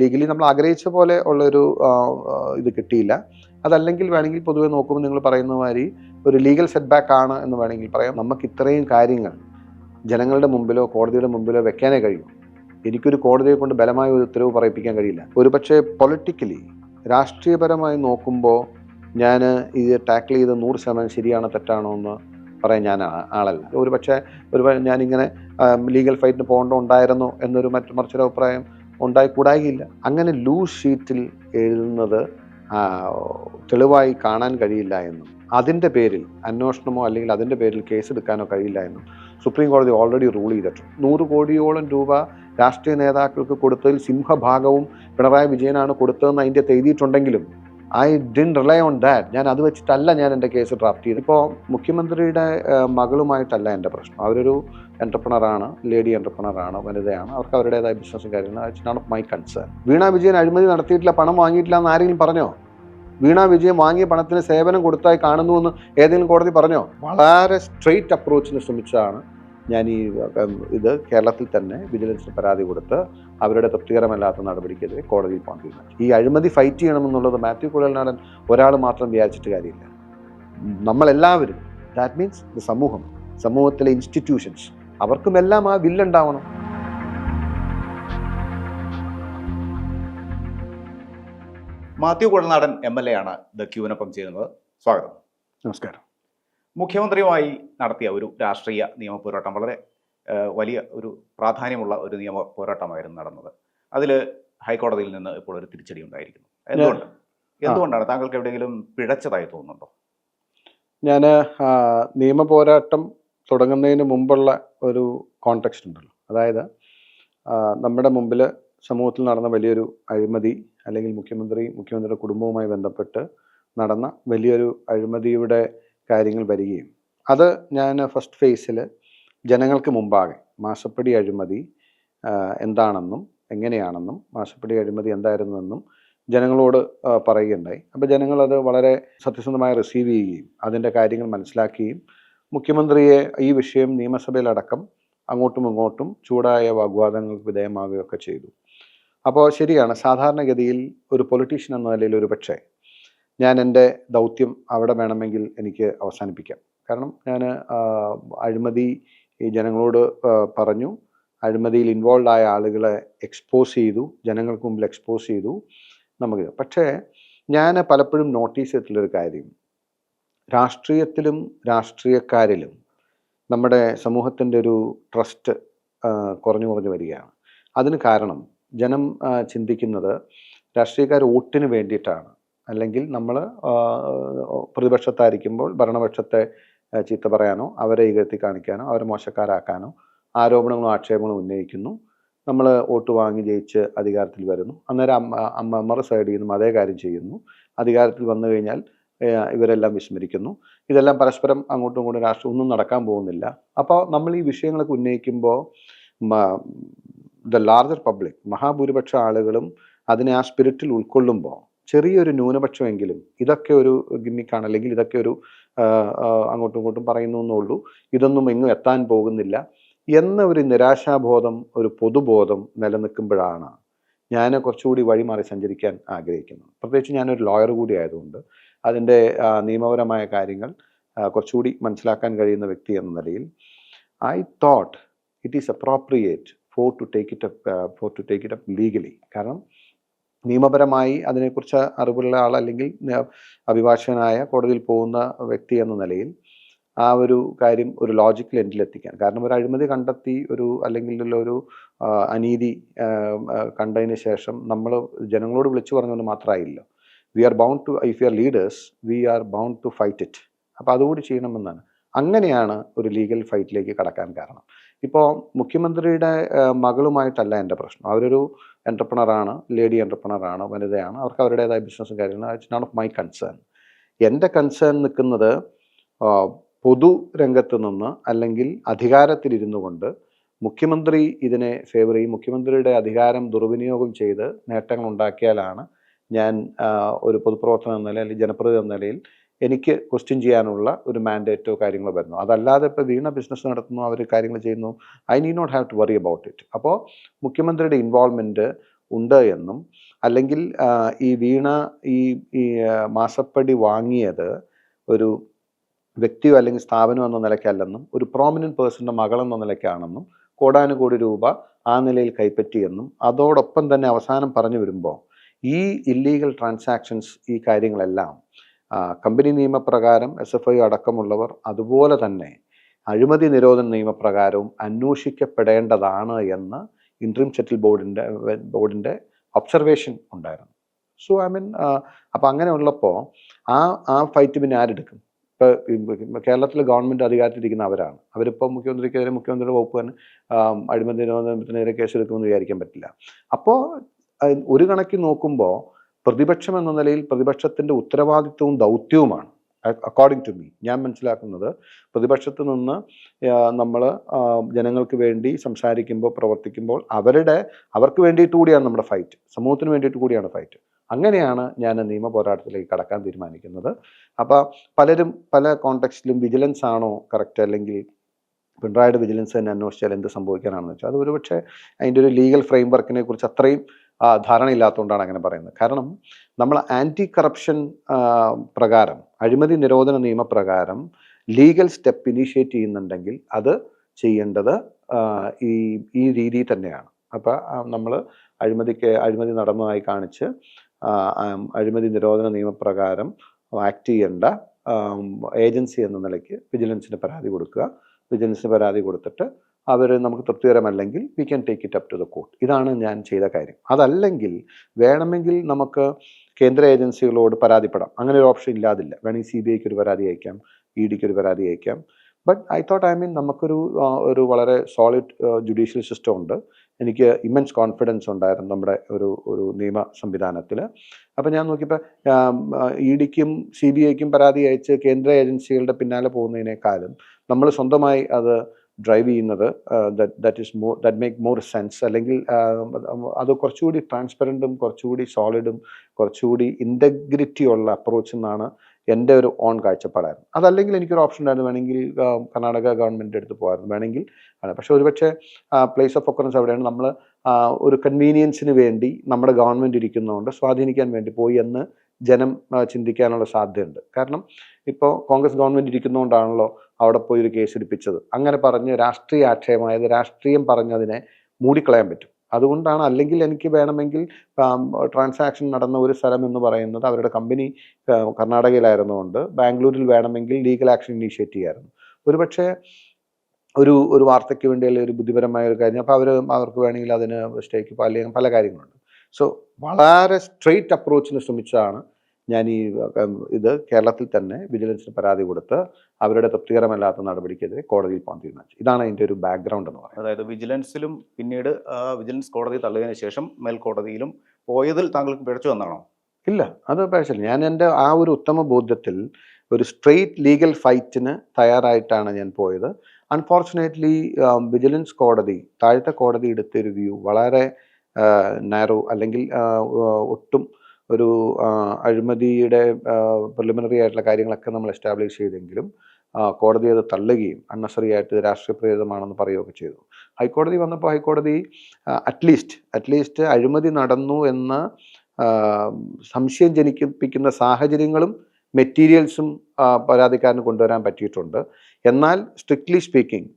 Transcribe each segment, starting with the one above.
Legally നമ്മൾ ആഗ്രഹിച്ച പോലെ ഉള്ളൊരു ഇത് കിട്ടിയില്ല. അതല്ലെങ്കിൽ വേണമെങ്കിൽ പൊതുവെ നോക്കുമ്പോൾ നിങ്ങൾ പറയുന്ന മാതിരി ഒരു ലീഗൽ സെറ്റ് ബാക്ക് ആണ് എന്ന് വേണമെങ്കിൽ പറയാം. നമുക്ക് ഇത്രയും കാര്യങ്ങൾ ജനങ്ങളുടെ മുമ്പിലോ കോടതിയുടെ മുമ്പിലോ വെക്കാനേ കഴിയും. എനിക്കൊരു കോടതിയെ കൊണ്ട് ബലമായ ഒരു ഉത്തരവ് പറയിപ്പിക്കാൻ കഴിയില്ല. ഒരു പക്ഷേ പൊളിറ്റിക്കലി രാഷ്ട്രീയപരമായി നോക്കുമ്പോൾ ഞാൻ ഇത് ടാക്കിൾ ചെയ്ത് നൂറ് ശതമാനം ശരിയാണോ തെറ്റാണോ എന്ന് പറയാൻ ഞാൻ ആളല്ല. ഒരു പക്ഷേ ഒരു ഞാനിങ്ങനെ ലീഗൽ ഫൈറ്റിന് പോകേണ്ട ഉണ്ടായിരുന്നോ എന്നൊരു മറ്റു മറിച്ചൊരു അഭിപ്രായം ഉണ്ടായിക്കൂടായില്ല. അങ്ങനെ ലൂസ് ഷീറ്റിൽ എഴുതുന്നത് തെളിവായി കാണാൻ കഴിയില്ല എന്നും അതിന്റെ പേരിൽ അന്വേഷണമോ അല്ലെങ്കിൽ അതിന്റെ പേരിൽ കേസ് എടുക്കാനോ കഴിയില്ല എന്നും സുപ്രീം കോടതി ഓൾറെഡി റൂൾ ചെയ്തിട്ടുണ്ട്. നൂറ് കോടിയോളം രൂപ രാഷ്ട്രീയ നേതാക്കൾക്ക് കൊടുത്തതിൽ സിംഹഭാഗവും പിണറായി വിജയനാണ് കൊടുത്തതെന്ന് അതിന്റെ എഴുതിയിട്ടുണ്ടെങ്കിലും I didn't rely on that ഞാൻ അത് വെച്ചിട്ടല്ല ഞാൻ എന്റെ കേസ് ഡ്രാഫ്റ്റ് ചെയ്തത്. ഇപ്പോൾ മുഖ്യമന്ത്രിയുടെ മകളുമായിട്ടല്ല എന്റെ പ്രശ്നം. അവരൊരു എന്റർപ്രണറാണ് ലേഡി എന്റർപ്രണറാണ് വനിതയാണ്. അവർക്ക് അവരുടേതായ ബിസിനസ്സും കാര്യങ്ങളും. It's my concern Veena Vijayan അഴിമതി നടത്തിയിട്ടില്ല പണം വാങ്ങിയിട്ടില്ല എന്ന് ആരെങ്കിലും പറഞ്ഞോ? വീണ വിജയൻ വാങ്ങിയ പണത്തിന് സേവനം കൊടുത്തായി കാണുന്നു എന്ന് ഏതെങ്കിലും കോടതി പറഞ്ഞോ? വളരെ സ്ട്രെയിറ്റ് അപ്രോച്ചിന് ശ്രമിച്ചതാണ് ഞാൻ ഈ ഇത് കേരളത്തിൽ തന്നെ വിജിലൻസിന് പരാതി കൊടുത്ത് അവരുടെ തൃപ്തികരമല്ലാത്ത നടപടിക്കെതിരെ കോടതിയിൽ പോകാൻ ഈ അഴിമതി ഫൈറ്റ് ചെയ്യണമെന്നുള്ളത് മാത്യു കുഴൽനാടൻ ഒരാൾ മാത്രം വിചാരിച്ചിട്ട് കാര്യമില്ല. നമ്മളെല്ലാവരും ദാറ്റ് മീൻസ് സമൂഹം സമൂഹത്തിലെ ഇൻസ്റ്റിറ്റ്യൂഷൻസ് അവർക്കും എല്ലാം ആ വില്ലുണ്ടാവണം. Mathew Kuzhalnadan M L A ആണ് ദ ക്യൂവിനൊപ്പം ചെയ്യുന്നത് സ്വാഗതം. നമസ്കാരം. മുഖ്യമന്ത്രിയുമായി നടത്തിയ ഒരു രാഷ്ട്രീയ നിയമ പോരാട്ടം വളരെ വലിയ ഒരു പ്രാധാന്യമുള്ള ഒരു നിയമ പോരാട്ടമായിരുന്നു നടന്നത്. അതിൽ ഹൈക്കോടതിയിൽ നിന്ന് ഇപ്പോൾ ഒരു തിരിച്ചടി ഉണ്ടായിരിക്കുന്നു. എന്തുകൊണ്ട്? എന്തുകൊണ്ടാണ്? താങ്കൾക്ക് എവിടെയെങ്കിലും പിഴച്ചതായി തോന്നുന്നുണ്ടോ? ഞാൻ നിയമ പോരാട്ടം തുടങ്ങുന്നതിന് മുമ്പുള്ള ഒരു കോണ്ടെക്സ്റ്റ് ഉണ്ടല്ലോ. അതായത് നമ്മുടെ മുമ്പിൽ സമൂഹത്തിൽ നടന്ന വലിയൊരു അഴിമതി അല്ലെങ്കിൽ മുഖ്യമന്ത്രി മുഖ്യമന്ത്രിയുടെ കുടുംബവുമായി ബന്ധപ്പെട്ട് നടന്ന വലിയൊരു അഴിമതിയുടെ കാര്യങ്ങൾ വരികയും അത് ഞാൻ ഫസ്റ്റ് ഫേസിൽ ജനങ്ങൾക്ക് മുമ്പാകെ മാസപ്പടി അഴിമതി എന്താണെന്നും എങ്ങനെയാണെന്നും മാസപ്പടി അഴിമതി എന്തായിരുന്നെന്നും ജനങ്ങളോട് പറയുകയുണ്ടായി. അപ്പോൾ ജനങ്ങളത് വളരെ സത്യസന്ധമായി റിസീവ് ചെയ്യുകയും അതിന്റെ കാര്യങ്ങൾ മനസ്സിലാക്കുകയും മുഖ്യമന്ത്രിയെ ഈ വിഷയം നിയമസഭയിലടക്കം അങ്ങോട്ടും ഇങ്ങോട്ടും ചൂടായ വാഗ്വാദങ്ങൾക്ക് വിധേയമാവുകയൊക്കെ ചെയ്തു. അപ്പോൾ ശരിയാണ് സാധാരണഗതിയിൽ ഒരു പൊളിറ്റീഷ്യൻ എന്ന നിലയിൽ ഒരു പക്ഷേ ഞാൻ എന്റെ ദൗത്യം അവിടെ വേണമെങ്കിൽ എനിക്ക് അവസാനിപ്പിക്കാം. കാരണം ഞാൻ അഴിമതി ഈ ജനങ്ങളോട് പറഞ്ഞു അഴിമതിയിൽ ഇൻവോൾവ് ആയ ആളുകളെ എക്സ്പോസ് ചെയ്തു ജനങ്ങൾക്ക് മുമ്പിൽ എക്സ്പോസ് ചെയ്തു നമുക്ക്. പക്ഷേ ഞാൻ പലപ്പോഴും നോട്ടീസ് ചെയ്തിട്ടുള്ളൊരു കാര്യം രാഷ്ട്രീയത്തിലും രാഷ്ട്രീയക്കാരിലും നമ്മുടെ സമൂഹത്തിന്റെ ഒരു ട്രസ്റ്റ് കുറഞ്ഞു കുറഞ്ഞു വരികയാണ്. അതിന് കാരണം ജനം ചിന്തിക്കുന്നത് രാഷ്ട്രീയക്കാർ വോട്ടിന് വേണ്ടിയിട്ടാണ്. അല്ലെങ്കിൽ നമ്മൾ പ്രതിപക്ഷത്തായിരിക്കുമ്പോൾ ഭരണപക്ഷത്തെ ചീത്ത പറയാനോ അവരെ ഇകഴ്ത്തി കാണിക്കാനോ അവരെ മോശക്കാരാക്കാനോ ആരോപണങ്ങളും ആക്ഷേപങ്ങളും ഉന്നയിക്കുന്നു. നമ്മൾ വോട്ട് വാങ്ങി ജയിച്ച് അധികാരത്തിൽ വരുന്നു. അന്നേരം അമ്മ അമ്മ സൈഡിൽ നിന്നും അതേ കാര്യം ചെയ്യുന്നു. അധികാരത്തിൽ വന്നു കഴിഞ്ഞാൽ ഇവരെല്ലാം വിസ്മരിക്കുന്നു. ഇതെല്ലാം പരസ്പരം അങ്ങോട്ടും ഇങ്ങോട്ടും രാഷ്ട്രീയം ഒന്നും നടക്കാൻ പോകുന്നില്ല. അപ്പോൾ നമ്മൾ ഈ വിഷയങ്ങളൊക്കെ ഉന്നയിക്കുമ്പോൾ ദ ലാർജർ പബ്ലിക് മഹാഭൂരിപക്ഷ ആളുകളും അതിനെ ആ സ്പിരിറ്റിൽ ഉൾക്കൊള്ളുമ്പോൾ ചെറിയൊരു ന്യൂനപക്ഷമെങ്കിലും ഇതൊക്കെ ഒരു ഗിമ്മിക്കാണ് അല്ലെങ്കിൽ ഇതൊക്കെ ഒരു അങ്ങോട്ടും ഇങ്ങോട്ടും പറയുന്നു എന്നുള്ളൂ. ഇതൊന്നും എങ്ങും എത്താൻ പോകുന്നില്ല. എന്ന ഒരു നിരാശാബോധം ഒരു പൊതുബോധം നിലനിൽക്കുമ്പോഴാണ് ഞാൻ കുറച്ചുകൂടി വഴിമാറി സഞ്ചരിക്കാൻ ആഗ്രഹിക്കുന്നു. പ്രത്യേകിച്ച് ഞാനൊരു ലോയർ കൂടി ആയതുകൊണ്ട് അതിന്റെ നിയമപരമായ കാര്യങ്ങൾ കുറച്ചുകൂടി മനസ്സിലാക്കാൻ കഴിയുന്ന വ്യക്തി എന്ന നിലയിൽ I thought it is appropriate for to take it up for to take it up legally കാരണം നിയമപരമായി അതിനെക്കുറിച്ച് അറിവുള്ള ആളല്ലെങ്കിൽ അഭിഭാഷകനായ കോടതിയിൽ പോകുന്ന വ്യക്തി എന്ന നിലയിൽ ആ ഒരു കാര്യം ഒരു ലോജിക്കൽ എൻഡിലെത്തിക്കാൻ കാരണം ഒരു അഴിമതി കണ്ടെത്തി ഒരു അല്ലെങ്കിൽ ഒരു അനീതി കണ്ടതിന് ശേഷം നമ്മൾ ജനങ്ങളോട് വിളിച്ചു പറഞ്ഞുകൊണ്ട് മാത്രമായില്ല. We are bound to if you are leaders we are bound to fight it അപ്പോൾ അതുകൂടി ചെയ്യണമെന്നാണ്. അങ്ങനെയാണ് ഒരു ലീഗൽ ഫൈറ്റിലേക്ക് കടക്കാൻ കാരണം. ഇപ്പോൾ മുഖ്യമന്ത്രിയുടെ മകളുമായിട്ടല്ല എന്റെ പ്രശ്നം. അവരൊരു എന്റർപ്രണറാണ് ലേഡി എന്റർപ്രണറാണ് വനിതയാണ്. അവർക്ക് അവരുടേതായ ബിസിനസ്സും കാര്യങ്ങളും. It's not of my concern എന്റെ കൺസേൺ നിൽക്കുന്നത് പൊതു രംഗത്ത് നിന്ന് അല്ലെങ്കിൽ അധികാരത്തിലിരുന്നു കൊണ്ട് മുഖ്യമന്ത്രി ഇതിനെ ഫേവർ ചെയ്യും. മുഖ്യമന്ത്രിയുടെ അധികാരം ദുർവിനിയോഗം ചെയ്ത് നേട്ടങ്ങൾ ഉണ്ടാക്കിയാലാണ് ഞാൻ ഒരു പൊതുപ്രവർത്തനം എന്ന നിലയിൽ അല്ലെങ്കിൽ ജനപ്രതിനിധി എന്ന നിലയിൽ എനിക്ക് ക്വസ്റ്റ്യൻ ചെയ്യാനുള്ള ഒരു മാൻഡേറ്റോ കാര്യങ്ങളോ വരുന്നു. അതല്ലാതെ ഇപ്പോൾ വീണ ബിസിനസ് നടത്തുന്നു അവർ കാര്യങ്ങൾ ചെയ്യുന്നു. I need not have to worry about it അപ്പോൾ മുഖ്യമന്ത്രിയുടെ ഇൻവോൾവ്മെന്റ് ഉണ്ട് എന്നും അല്ലെങ്കിൽ ഈ വീണ ഈ മാസപ്പടി വാങ്ങിയത് ഒരു വ്യക്തിയോ അല്ലെങ്കിൽ സ്ഥാപനം എന്ന നിലയ്ക്കല്ലെന്നും ഒരു പ്രോമിനന്റ് പേഴ്സന്റെ മകൾ എന്ന നിലയ്ക്കാണെന്നും കോടാനുകോടി രൂപ ആ നിലയിൽ കൈപ്പറ്റിയെന്നും അതോടൊപ്പം തന്നെ അവസാനം പറഞ്ഞു വരുമ്പോൾ ഈ ഇല്ലീഗൽ ട്രാൻസാക്ഷൻസ് ഈ കാര്യങ്ങളെല്ലാം കമ്പനി നിയമപ്രകാരം എസ് എഫ് ഐ അടക്കമുള്ളവർ അതുപോലെ തന്നെ അഴിമതി നിരോധന നിയമപ്രകാരവും അന്വേഷിക്കപ്പെടേണ്ടതാണ് എന്ന് ഇൻട്രീം സെറ്റിൽ ബോർഡിന്റെ ബോർഡിന്റെ ഒബ്സർവേഷൻ ഉണ്ടായിരുന്നു. സോ ഐ മീൻ അപ്പം അങ്ങനെ ഉള്ളപ്പോൾ ആ ആ ഫൈറ്റ് പിന്നെ ആരെടുക്കും? ഇപ്പോൾ കേരളത്തിൽ ഗവൺമെന്റ് അധികാരത്തിലിരിക്കുന്ന അവരാണ്. അവരിപ്പോൾ മുഖ്യമന്ത്രിക്കെതിരെ മുഖ്യമന്ത്രിയുടെ വകുപ്പ് തന്നെ അഴിമതി നിരോധനത്തിനെതിരെ കേസെടുക്കുമെന്ന് വിചാരിക്കാൻ പറ്റില്ല. അപ്പോൾ ഒരു കണക്കിൽ നോക്കുമ്പോൾ പ്രതിപക്ഷം എന്ന നിലയിൽ പ്രതിപക്ഷത്തിന്റെ ഉത്തരവാദിത്വവും ദൗത്യവുമാണ്. അക്കോർഡിംഗ് ടു മീ ഞാൻ മനസ്സിലാക്കുന്നത് പ്രതിപക്ഷത്ത് നിന്ന് നമ്മൾ ജനങ്ങൾക്ക് വേണ്ടി സംസാരിക്കുമ്പോൾ പ്രവർത്തിക്കുമ്പോൾ അവരുടെ അവർക്ക് വേണ്ടിയിട്ട് കൂടിയാണ് നമ്മുടെ ഫൈറ്റ് സമൂഹത്തിന് വേണ്ടിയിട്ട് കൂടിയാണ് ഫൈറ്റ് അങ്ങനെയാണ് ഞാൻ നിയമ പോരാട്ടത്തിലേക്ക് കടക്കാൻ തീരുമാനിക്കുന്നത്. അപ്പോൾ പലരും പല കോണ്ടെക്സ്റ്റിലും വിജിലൻസ് ആണോ കറക്റ്റ് അല്ലെങ്കിൽ പിണറായിയുടെ വിജിലൻസ് തന്നെ അന്വേഷിച്ചാൽ എന്ത് സംഭവിക്കാനാണെന്ന് വെച്ചാൽ അത് ഒരുപക്ഷെ അതിന്റെ ഒരു ലീഗൽ ഫ്രെയിം വർക്കിനെ കുറിച്ച് അത്രയും ധാരണയില്ലാത്തതുകൊണ്ടാണ് അങ്ങനെ പറയുന്നത്. കാരണം നമ്മൾ ആന്റി കറപ്ഷൻ പ്രകാരം അഴിമതി നിരോധന നിയമപ്രകാരം ലീഗൽ സ്റ്റെപ്പ് ഇനീഷ്യേറ്റ് ചെയ്യുന്നുണ്ടെങ്കിൽ അത് ചെയ്യേണ്ടത് ഈ ഈ രീതിയിൽ തന്നെയാണ്. അപ്പോൾ നമ്മൾ അഴിമതിക്ക് അഴിമതി നടന്നതായി കാണിച്ച് അഴിമതി നിരോധന നിയമപ്രകാരം ആക്ട് ചെയ്യേണ്ട ഏജൻസി എന്ന നിലയ്ക്ക് വിജിലൻസിന് പരാതി കൊടുക്കുക. വിജിലൻസിന് പരാതി കൊടുത്തിട്ട് അവർ നമുക്ക് തൃപ്തികരമല്ലെങ്കിൽ we can take it up to the court ഇതാണ് ഞാൻ ചെയ്ത കാര്യം. അതല്ലെങ്കിൽ വേണമെങ്കിൽ നമുക്ക് കേന്ദ്ര ഏജൻസികളോട് പരാതിപ്പെടാം. അങ്ങനെ ഒരു ഓപ്ഷൻ ഇല്ലാതില്ല. വേണമെങ്കിൽ സി ബി ഐക്ക് ഒരു പരാതി അയക്കാം ഇ ഡിക്ക് ഒരു പരാതി അയക്കാം. But I thought I mean നമുക്കൊരു ഒരു വളരെ സോളിഡ് ജുഡീഷ്യൽ സിസ്റ്റം ഉണ്ട്. എനിക്ക് ഇമ്മൻസ് കോൺഫിഡൻസ് ഉണ്ടായിരുന്നു നമ്മുടെ ഒരു ഒരു നിയമ സംവിധാനത്തിൽ അപ്പോൾ ഞാൻ നോക്കിയപ്പോൾ ഇ ഡിക്കും സി ബി ഐക്കും പരാതി അയച്ച് കേന്ദ്ര ഏജൻസികളുടെ പിന്നാലെ പോകുന്നതിനേക്കാളും നമ്മൾ സ്വന്തമായി അത് ഡ്രൈവ് ചെയ്യുന്നത് that is more that make more sense അല്ലെങ്കിൽ അത് കുറച്ചുകൂടി ട്രാൻസ്പെറന്റും കുറച്ചുകൂടി സോളിഡും കുറച്ചുകൂടി ഇന്റഗ്രിറ്റി ഉള്ള അപ്രോച്ച് എന്നാണ് എന്റെ ഒരു ഓൺ കാഴ്ചപ്പാടായിരുന്നു. അതല്ലെങ്കിൽ എനിക്കൊരു ഓപ്ഷൻ ഉണ്ടായിരുന്നു. വേണമെങ്കിൽ കർണാടക ഗവൺമെന്റ് അടുത്ത് പോകാമായിരുന്നു. വേണമെങ്കിൽ ആണ്. പക്ഷേ ഒരുപക്ഷെ പ്ലേസ് ഓഫ് ഒക്കറൻസ് അവിടെയാണ് നമ്മൾ ഒരു കൺവീനിയൻസിന് വേണ്ടി നമ്മുടെ ഗവൺമെന്റ് ഇരിക്കുന്നതുകൊണ്ട് സ്വാധീനിക്കാൻ വേണ്ടി പോയി എന്ന് ജനം ചിന്തിക്കാനുള്ള സാധ്യതയുണ്ട്. കാരണം ഇപ്പോൾ കോൺഗ്രസ് ഗവൺമെന്റ് ഇരിക്കുന്നതുകൊണ്ടാണല്ലോ അവിടെ പോയി ഒരു കേസ് എടുപ്പിച്ചത് അങ്ങനെ പറഞ്ഞ് രാഷ്ട്രീയ ആക്ഷേപമായത് രാഷ്ട്രീയം പറഞ്ഞതിനെ മൂടിക്കളയാൻ പറ്റും. അതുകൊണ്ടാണ് അല്ലെങ്കിൽ എനിക്ക് വേണമെങ്കിൽ ട്രാൻസാക്ഷൻ നടന്ന ഒരു സ്ഥലം എന്ന് പറയുന്നത് അവരുടെ കമ്പനി കർണാടകയിലായിരുന്നുകൊണ്ട് ബാംഗ്ലൂരിൽ വേണമെങ്കിൽ ലീഗൽ ആക്ഷൻ ഇനീഷ്യേറ്റ് ചെയ്യായിരുന്നു. ഒരുപക്ഷെ ഒരു ഒരു വാർത്തയ്ക്ക് വേണ്ടി അല്ലെങ്കിൽ ഒരു ബുദ്ധിപരമായ ഒരു കാര്യം അപ്പോൾ അവർ അവർക്ക് വേണമെങ്കിൽ അതിന് സ്റ്റേക്ക് അല്ലെങ്കിൽ പല കാര്യങ്ങളുണ്ട്. സോ വളരെ സ്ട്രെയിറ്റ് അപ്രോച്ചിന് ശ്രമിച്ചതാണ് ഞാൻ ഈ ഇത് കേരളത്തിൽ തന്നെ വിജിലൻസിന് പരാതി കൊടുത്ത് അവരുടെ തൃപ്തികരമല്ലാത്ത നടപടിക്കെതിരെ കോടതിയിൽ പോകാൻ തീരുമാനിച്ചു. ഇതാണ് അതിന്റെ ഒരു ബാക്ക്ഗ്രൗണ്ട് എന്ന് പറയുന്നത്. അതായത് വിജിലൻസിലും പിന്നീട് വിജിലൻസ് കോടതി തള്ളിയതിനു ശേഷം മേൽക്കോടതിയിലും പോയതിൽ താങ്കൾക്ക് പിഴച്ചു വന്നാണോ ഇല്ല അത് പക്ഷേ ഞാൻ എന്റെ ആ ഒരു ഉത്തമ ബോധ്യത്തിൽ ഒരു സ്ട്രെയിറ്റ് ലീഗൽ ഫൈറ്റിന് തയ്യാറായിട്ടാണ് ഞാൻ പോയത്. അൺഫോർച്ചുനേറ്റ്ലി വിജിലൻസ് കോടതി താഴത്തെ കോടതി എടുത്തൊരു വ്യൂ വളരെ നാരോ അല്ലെങ്കിൽ ഒട്ടും ഒരു അഴിമതിയുടെ പ്രിലിമിനറി ആയിട്ടുള്ള കാര്യങ്ങളൊക്കെ നമ്മൾ എസ്റ്റാബ്ലിഷ് ചെയ്തെങ്കിലും കോടതി അത് തള്ളുകയും അണ്ണസറി ആയിട്ട് ഇത് രാഷ്ട്രീയ പ്രേരിതമാണെന്ന് പറയുകയൊക്കെ ചെയ്തു. ഹൈക്കോടതി വന്നപ്പോൾ ഹൈക്കോടതി അറ്റ്ലീസ്റ്റ് അറ്റ്ലീസ്റ്റ് അഴിമതി നടന്നു എന്ന സംശയം ജനിപ്പിക്കുന്ന സാഹചര്യങ്ങളും മെറ്റീരിയൽസും പരാതിക്കാരന് കൊണ്ടുവരാൻ പറ്റിയിട്ടുണ്ട്. എന്നാൽ സ്ട്രിക്ട്ലി സ്പീക്കിംഗ്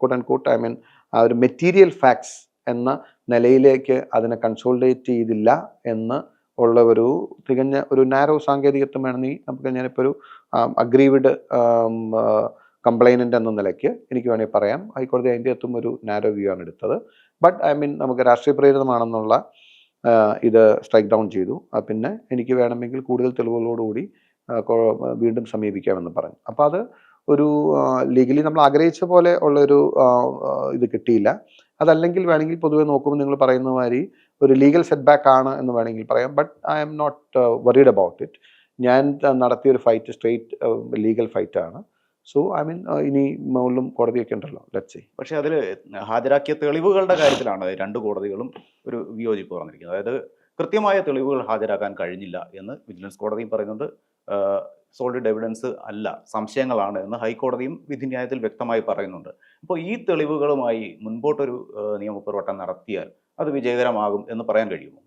കൂട്ട് ആൻഡ് കൂട്ട് ഐ മീൻ ഒരു മെറ്റീരിയൽ ഫാക്ട്സ് എന്ന നിലയിലേക്ക് അതിനെ കൺസോൾഡേറ്റ് ചെയ്തില്ല എന്ന് ഉള്ള ഒരു തികഞ്ഞ ഒരു നാരോ സാങ്കേതികത്വം വേണമെങ്കിൽ നമുക്ക് ഞാനിപ്പോൾ ഒരു അഗ്രീവിഡ് കംപ്ലൈനന്റ് എന്ന നിലയ്ക്ക് എനിക്ക് വേണമെങ്കിൽ പറയാം. ഹൈക്കോടതി അതിന്റെ അകത്തും ഒരു നാരോ വ്യൂ ആണ് എടുത്തത്. ബട്ട് ഐ മീൻ നമുക്ക് രാഷ്ട്രീയ പ്രേരിതമാണെന്നുള്ള ഇത് സ്ട്രൈക്ക് ഡൗൺ ചെയ്തു. പിന്നെ എനിക്ക് വേണമെങ്കിൽ കൂടുതൽ തെളിവുകളോടുകൂടി വീണ്ടും സമീപിക്കാമെന്ന് പറഞ്ഞു. അപ്പോൾ അത് ഒരു ലീഗലി നമ്മൾ ആഗ്രഹിച്ച പോലെ ഉള്ളൊരു ഇത് കിട്ടിയില്ല. അതല്ലെങ്കിൽ വേണമെങ്കിൽ പൊതുവെ നോക്കുമ്പോൾ നിങ്ങൾ പറയുന്ന മാതിരി ഒരു ലീഗൽ സെറ്റ് ബാക്ക് ആണ് എന്ന് വേണമെങ്കിൽ പറയാം but I'm not worried about it ഞാൻ നടത്തിയൊരു നടത്തിയ ഒരു ഫൈറ്റ് സ്ട്രെയിറ്റ് ലീഗൽ ഫൈറ്റ് ആണ് സോ ഐ മീൻ ഇനി മുകളിലും കോടതിയൊക്കെ ഉണ്ടല്ലോ ലെറ്റ് സി പക്ഷേ അതിൽ ഹാജരാക്കിയ തെളിവുകളുടെ കാര്യത്തിലാണ് രണ്ട് കോടതികളും ഒരു വിയോജിപ്പ് പറഞ്ഞിരിക്കുന്നത്. അതായത് കൃത്യമായ തെളിവുകൾ ഹാജരാക്കാൻ കഴിഞ്ഞില്ല എന്ന് വിജിലൻസ് കോടതിയും പറയുന്നുണ്ട്. സോളിഡ് എവിഡൻസ് അല്ല സംശയങ്ങളാണ് എന്ന് ഹൈക്കോടതിയും വിധിന്യായത്തിൽ വ്യക്തമായി പറയുന്നുണ്ട്. അപ്പോൾ ഈ തെളിവുകളുമായി മുൻപോട്ടൊരു ആ, നിയമപോരാട്ടം നടത്തിയാൽ അത് വിജയകരമാകും എന്ന് പറയാൻ കഴിയുമോ?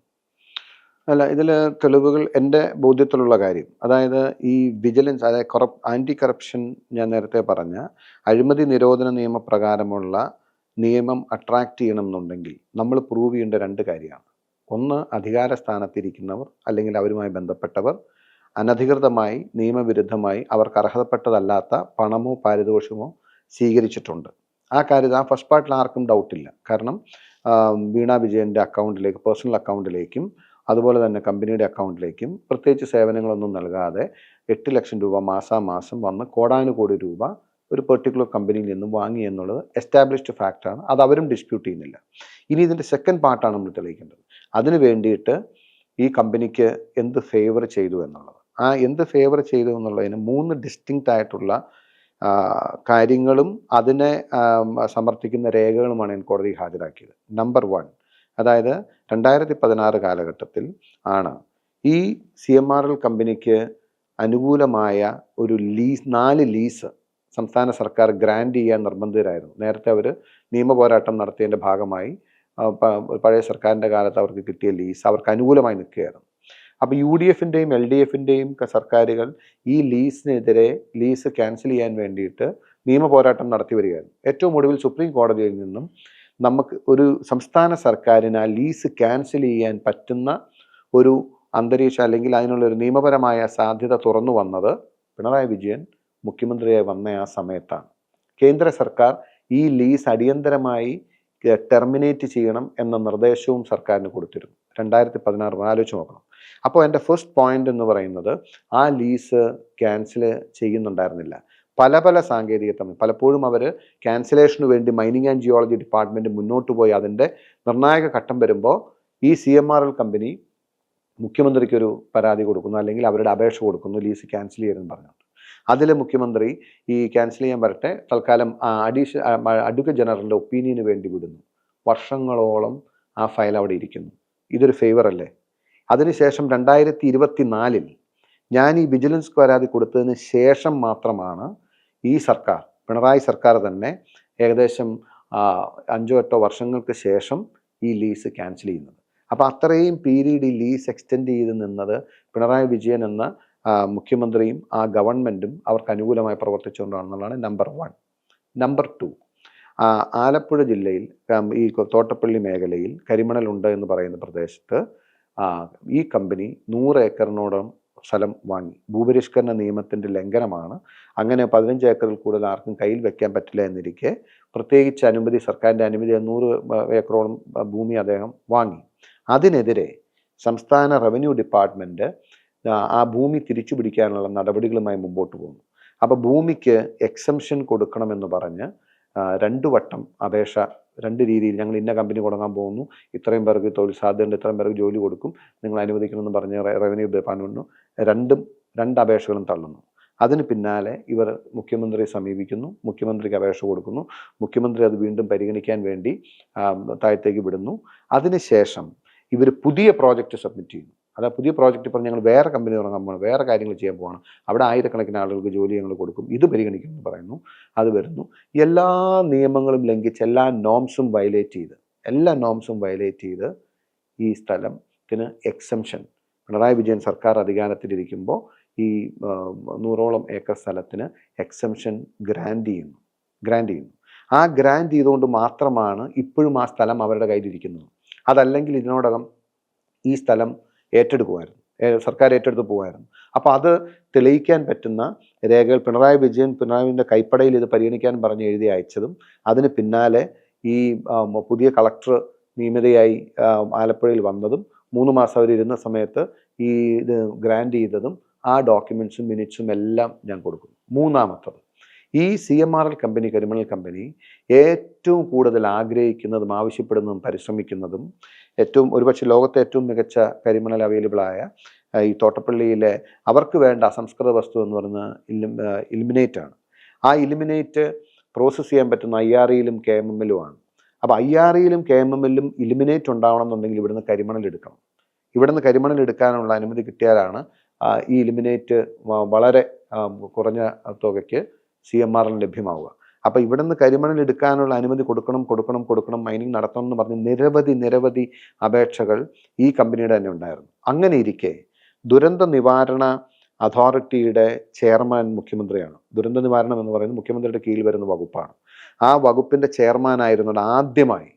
അല്ല ഇതിൽ തെളിവുകൾ എന്റെ ബോധ്യത്തിലുള്ള കാര്യം. അതായത് ഈ വിജിലൻസ് അതായത് കൊറപ് ആന്റി കറപ്ഷൻ ഞാൻ നേരത്തെ പറഞ്ഞ അഴിമതി നിരോധന നിയമപ്രകാരമുള്ള നിയമം അട്രാക്റ്റ് ചെയ്യണം എന്നുണ്ടെങ്കിൽ നമ്മൾ പ്രൂവ് ചെയ്യേണ്ട രണ്ട് കാര്യമാണ്. ഒന്ന് അധികാര സ്ഥാനത്തിരിക്കുന്നവർ അല്ലെങ്കിൽ അവരുമായി ബന്ധപ്പെട്ടവർ അനധികൃതമായി നിയമവിരുദ്ധമായി അവർക്ക് അർഹതപ്പെട്ടതല്ലാത്ത പണമോ പാരിതോഷികമോ സ്വീകരിച്ചിട്ടുണ്ട്. ആ കാര്യത്തിൽ ആ ഫസ്റ്റ് പാർട്ടിൽ ആർക്കും ഡൗട്ടില്ല കാരണം വീണ വിജയന്റെ അക്കൗണ്ടിലേക്ക് പേഴ്സണൽ അക്കൗണ്ടിലേക്കും അതുപോലെ തന്നെ കമ്പനിയുടെ അക്കൗണ്ടിലേക്കും പ്രത്യേകിച്ച് സേവനങ്ങളൊന്നും നൽകാതെ എട്ട് ലക്ഷം രൂപ മാസാമാസം വന്ന് കോടാനുകോടി രൂപ ഒരു പെർട്ടിക്കുലർ കമ്പനിയിൽ നിന്നും വാങ്ങി എന്നുള്ളത് എസ്റ്റാബ്ലിഷ്ഡ് ഫാക്റ്റാണ് അത് അവരും ഡിസ്പ്യൂട്ട് ചെയ്യുന്നില്ല. ഇനി ഇതിന്റെ സെക്കൻഡ് പാർട്ടാണ് നമ്മൾ തെളിയിക്കേണ്ടത്. അതിന് വേണ്ടിയിട്ട് ഈ കമ്പനിക്ക് എന്ത് ഫേവർ ചെയ്തു എന്നുള്ളത്. ആ എന്ത് ഫേവർ ചെയ്തു എന്നുള്ളതിന് മൂന്ന് ഡിസ്റ്റിങ്ക്റ്റ് ആയിട്ടുള്ള കാര്യങ്ങളും അതിനെ സമർത്ഥിക്കുന്ന രേഖകളുമാണ് ഞാൻ കോടതി ഹാജരാക്കിയത്. നമ്പർ വൺ അതായത് രണ്ടായിരത്തി പതിനാറ് കാലഘട്ടത്തിൽ ആണ് ഈ സി എം ആർ എൽ കമ്പനിക്ക് അനുകൂലമായ ഒരു ലീസ് നാല് ലീസ് സംസ്ഥാന സർക്കാർ ഗ്രാൻഡ് ചെയ്യാൻ നിർബന്ധിതരായിരുന്നു. നേരത്തെ അവർ നിയമപോരാട്ടം നടത്തിയതിന്റെ ഭാഗമായി പഴയ സർക്കാരിന്റെ കാലത്ത് അവർക്ക് കിട്ടിയ ലീസ് അവർക്ക് അനുകൂലമായി നിൽക്കുകയായിരുന്നു. അപ്പോൾ യു ഡി എഫിന്റെയും എൽ ഡി എഫിന്റെയും സർക്കാരുകൾ ഈ ലീസിനെതിരെ ലീസ് ക്യാൻസൽ ചെയ്യാൻ വേണ്ടിയിട്ട് നിയമ പോരാട്ടം നടത്തി വരികയാണ്. ഏറ്റവും ഒടുവിൽ സുപ്രീം കോടതിയിൽ നിന്നും നമുക്ക് ഒരു സംസ്ഥാന സർക്കാരിന് ആ ലീസ് ക്യാൻസൽ ചെയ്യാൻ പറ്റുന്ന ഒരു അന്തരീക്ഷം അല്ലെങ്കിൽ അതിനുള്ള ഒരു നിയമപരമായ സാധ്യത തുറന്നു വന്നത് പിണറായി വിജയൻ മുഖ്യമന്ത്രിയായി വന്ന ആ സമയത്താണ്. കേന്ദ്ര സർക്കാർ ഈ ലീസ് അടിയന്തരമായി ടെർമിനേറ്റ് ചെയ്യണം എന്ന നിർദ്ദേശവും സർക്കാരിന് കൊടുത്തിരുന്നു. രണ്ടായിരത്തി പതിനാറ് ആലോചിച്ച് നോക്കണം. അപ്പോൾ എന്റെ ഫസ്റ്റ് പോയിന്റ് എന്ന് പറയുന്നത് ആ ലീസ് ക്യാൻസൽ ചെയ്യുന്നുണ്ടായിരുന്നില്ല. പല പല സാങ്കേതികത്വം പലപ്പോഴും അവർ ക്യാൻസലേഷന് വേണ്ടി മൈനിങ് ആൻഡ് ജിയോളജി ഡിപ്പാർട്ട്മെന്റ് മുന്നോട്ട് പോയി അതിന്റെ നിർണായക ഘട്ടം വരുമ്പോൾ ഈ സി എം ആർ എൽ കമ്പനി മുഖ്യമന്ത്രിക്കൊരു പരാതി കൊടുക്കുന്നു അല്ലെങ്കിൽ അവരുടെ അപേക്ഷ കൊടുക്കുന്നു ലീസ് ക്യാൻസൽ ചെയ്യണമെന്ന് പറഞ്ഞു അതിൽ മുഖ്യമന്ത്രി ഈ ക്യാൻസൽ ചെയ്യാൻ വരട്ടെ തൽക്കാലം അഡീഷ അഡ്വക്കേറ്റ് ജനറലിന്റെ ഒപ്പീനിയന് വേണ്ടി വിടുന്നു. വർഷങ്ങളോളം ആ ഫയൽ അവിടെ ഇരിക്കുന്നു. ഇതൊരു ഫേവർ അല്ലേ? അതിനുശേഷം രണ്ടായിരത്തി ഇരുപത്തി നാലിൽ ഞാൻ ഈ വിജിലൻസ് പരാതി കൊടുത്തതിന് ശേഷം മാത്രമാണ് ഈ സർക്കാർ പിണറായി സർക്കാർ തന്നെ ഏകദേശം അഞ്ചോ എട്ടോ വർഷങ്ങൾക്ക് ശേഷം ഈ ലീസ് ക്യാൻസൽ ചെയ്യുന്നത്. അപ്പോൾ അത്രയും പീരീഡ് ഈ ലീസ് എക്സ്റ്റെൻഡ് ചെയ്ത് നിന്നത് പിണറായി വിജയൻ എന്ന മുഖ്യമന്ത്രിയും ആ ഗവൺമെന്റും അവർക്ക് അനുകൂലമായി പ്രവർത്തിച്ചുകൊണ്ടാണെന്നുള്ളതാണ് number one. Number two Alappuzha ജില്ലയിൽ ഈ തോട്ടപ്പള്ളി മേഖലയിൽ കരിമണലുണ്ട് എന്ന് പറയുന്ന പ്രദേശത്ത് ഈ കമ്പനി നൂറ് ഏക്കറിനോടം സ്ഥലം വാങ്ങി. ഭൂപരിഷ്കരണ നിയമത്തിന്റെ ലംഘനമാണ്. അങ്ങനെ പതിനഞ്ച് ഏക്കറിൽ കൂടുതൽ ആർക്കും കയ്യിൽ വെക്കാൻ പറ്റില്ല എന്നിരിക്കെ പ്രത്യേകിച്ച് അനുമതി സർക്കാരിന്റെ അനുമതി നൂറ് ഏക്കറോളം ഭൂമി അദ്ദേഹം വാങ്ങി. അതിനെതിരെ സംസ്ഥാന റവന്യൂ ഡിപ്പാർട്ട്മെന്റ് ആ ഭൂമി തിരിച്ചു പിടിക്കാനുള്ള നടപടികളുമായി മുമ്പോട്ട് പോകുന്നു. അപ്പോൾ ഭൂമിക്ക് എക്സംഷൻ കൊടുക്കണമെന്ന് പറഞ്ഞ് രണ്ടു വട്ടം അപേക്ഷ രണ്ട് രീതിയിൽ ഞങ്ങൾ ഇന്ന കമ്പനി തുടങ്ങാൻ പോകുന്നു ഇത്രയും പേർക്ക് തൊഴിൽ സാധ്യതയുണ്ട് ഇത്രയും പേർക്ക് ജോലി കൊടുക്കും നിങ്ങൾ അനുവദിക്കണമെന്ന് പറഞ്ഞ് റവന്യൂ ഡിപ്പാർട്ട്മെന്റും രണ്ടും രണ്ട് അപേക്ഷകളും തള്ളുന്നു. അതിന് പിന്നാലെ ഇവർ മുഖ്യമന്ത്രിയെ സമീപിക്കുന്നു മുഖ്യമന്ത്രിക്ക് അപേക്ഷ കൊടുക്കുന്നു മുഖ്യമന്ത്രി അത് വീണ്ടും പരിഗണിക്കാൻ വേണ്ടി താഴത്തേക്ക് വിടുന്നു. അതിനുശേഷം ഇവർ പുതിയ പ്രോജക്റ്റ് സബ്മിറ്റ് ചെയ്യുന്നു. അതാ പുതിയ പ്രോജക്റ്റ് പറഞ്ഞ് ഞങ്ങൾ വേറെ കമ്പനി തുടങ്ങാൻ പോകണം വേറെ കാര്യങ്ങൾ ചെയ്യാൻ പോകണം അവിടെ ആയിരക്കണക്കിന് ആളുകൾക്ക് ജോലി ഞങ്ങൾ കൊടുക്കും. ഇത് പരിഗണിക്കുമെന്ന് പറയുന്നു. അത് വരുന്നു. എല്ലാ നിയമങ്ങളും ലംഘിച്ച് എല്ലാ നോംസും വയലേറ്റ് ചെയ്ത് എല്ലാ നോംസും വയലേറ്റ് ചെയ്ത് ഈ സ്ഥലത്തിന് എക്സംഷൻ പിണറായി വിജയൻ സർക്കാർ അധികാരത്തിലിരിക്കുമ്പോൾ ഈ നൂറോളം ഏക്കർ സ്ഥലത്തിന് എക്സംഷൻ ഗ്രാൻഡ് ചെയ്യുന്നു. ഗ്രാൻഡ് ചെയ്യുന്നു. ആ ഗ്രാൻഡ് ചെയ്തുകൊണ്ട് മാത്രമാണ് ഇപ്പോഴും ആ സ്ഥലം അവരുടെ കയ്യിലിരിക്കുന്നത്. അതല്ലെങ്കിൽ ഇതിനോടകം ഈ സ്ഥലം ഏറ്റെടുക്കുമായിരുന്നു. സർക്കാർ ഏറ്റെടുത്ത് പോകുമായിരുന്നു അപ്പോൾ അത് തെളിയിക്കാൻ പറ്റുന്ന രേഖകൾ പിണറായി വിജയൻ പിണറായിന്റെ കൈപ്പടയിൽ ഇത് പരിഗണിക്കാൻ പറഞ്ഞ് എഴുതി അയച്ചതും അതിന് പിന്നാലെ ഈ പുതിയ കളക്ടർ നിയമിതയായി ആലപ്പുഴയിൽ വന്നതും മൂന്ന് മാസം അവർ ഇരുന്ന സമയത്ത് ഈ ഇത് ഗ്രാൻഡ് ചെയ്തതും ആ ഡോക്യുമെൻസും മിനിറ്റ്സും എല്ലാം ഞാൻ കൊടുക്കും മൂന്നാമത്തത് ഈ C M R L company കരിമണൽ കമ്പനി ഏറ്റവും കൂടുതൽ ആഗ്രഹിക്കുന്നതും ആവശ്യപ്പെടുന്നതും പരിശ്രമിക്കുന്നതും ഏറ്റവും ഒരുപക്ഷെ ലോകത്തെ ഏറ്റവും മികച്ച കരിമണൽ അവൈലബിളായ ഈ തോട്ടപ്പള്ളിയിലെ അവർക്ക് വേണ്ട അസംസ്കൃത വസ്തു എന്ന് പറയുന്നത് ഇലിം ഇലിമിനേറ്റ് ആണ്. ആ ഇലിമിനേറ്റ് പ്രോസസ്സ് ചെയ്യാൻ പറ്റുന്ന ഐ ആർ ഇയിലും കെ എം എമ്മിലും അപ്പോൾ ഐ ആർ ഇയിലും കെ എം എമ്മിലും ഇലിമിനേറ്റ് ഉണ്ടാവണം എന്നുണ്ടെങ്കിൽ ഇവിടുന്ന് കരിമണൽ എടുക്കണം. ഇവിടുന്ന് കരിമണൽ എടുക്കാനുള്ള അനുമതി കിട്ടിയാലാണ് ഈ ഇലിമിനേറ്റ് വളരെ കുറഞ്ഞ തുകയ്ക്ക് സി എം ആറിന് ലഭ്യമാവുക. അപ്പോൾ ഇവിടെ നിന്ന് കരിമണൽ എടുക്കാനുള്ള അനുമതി കൊടുക്കണം കൊടുക്കണം കൊടുക്കണം മൈനിങ് നടത്തണം എന്ന് പറഞ്ഞ് നിരവധി നിരവധി അപേക്ഷകൾ ഈ കമ്പനിയുടെ തന്നെ ഉണ്ടായിരുന്നു. അങ്ങനെ ഇരിക്കെ ദുരന്ത നിവാരണ അതോറിറ്റിയുടെ ചെയർമാൻ മുഖ്യമന്ത്രിയാണ്. ദുരന്ത നിവാരണം എന്ന് പറയുന്നത് മുഖ്യമന്ത്രിയുടെ കീഴിൽ വരുന്ന വകുപ്പാണ്. ആ വകുപ്പിന്റെ ചെയർമാൻ ആയിരുന്നത് ആദ്യമായി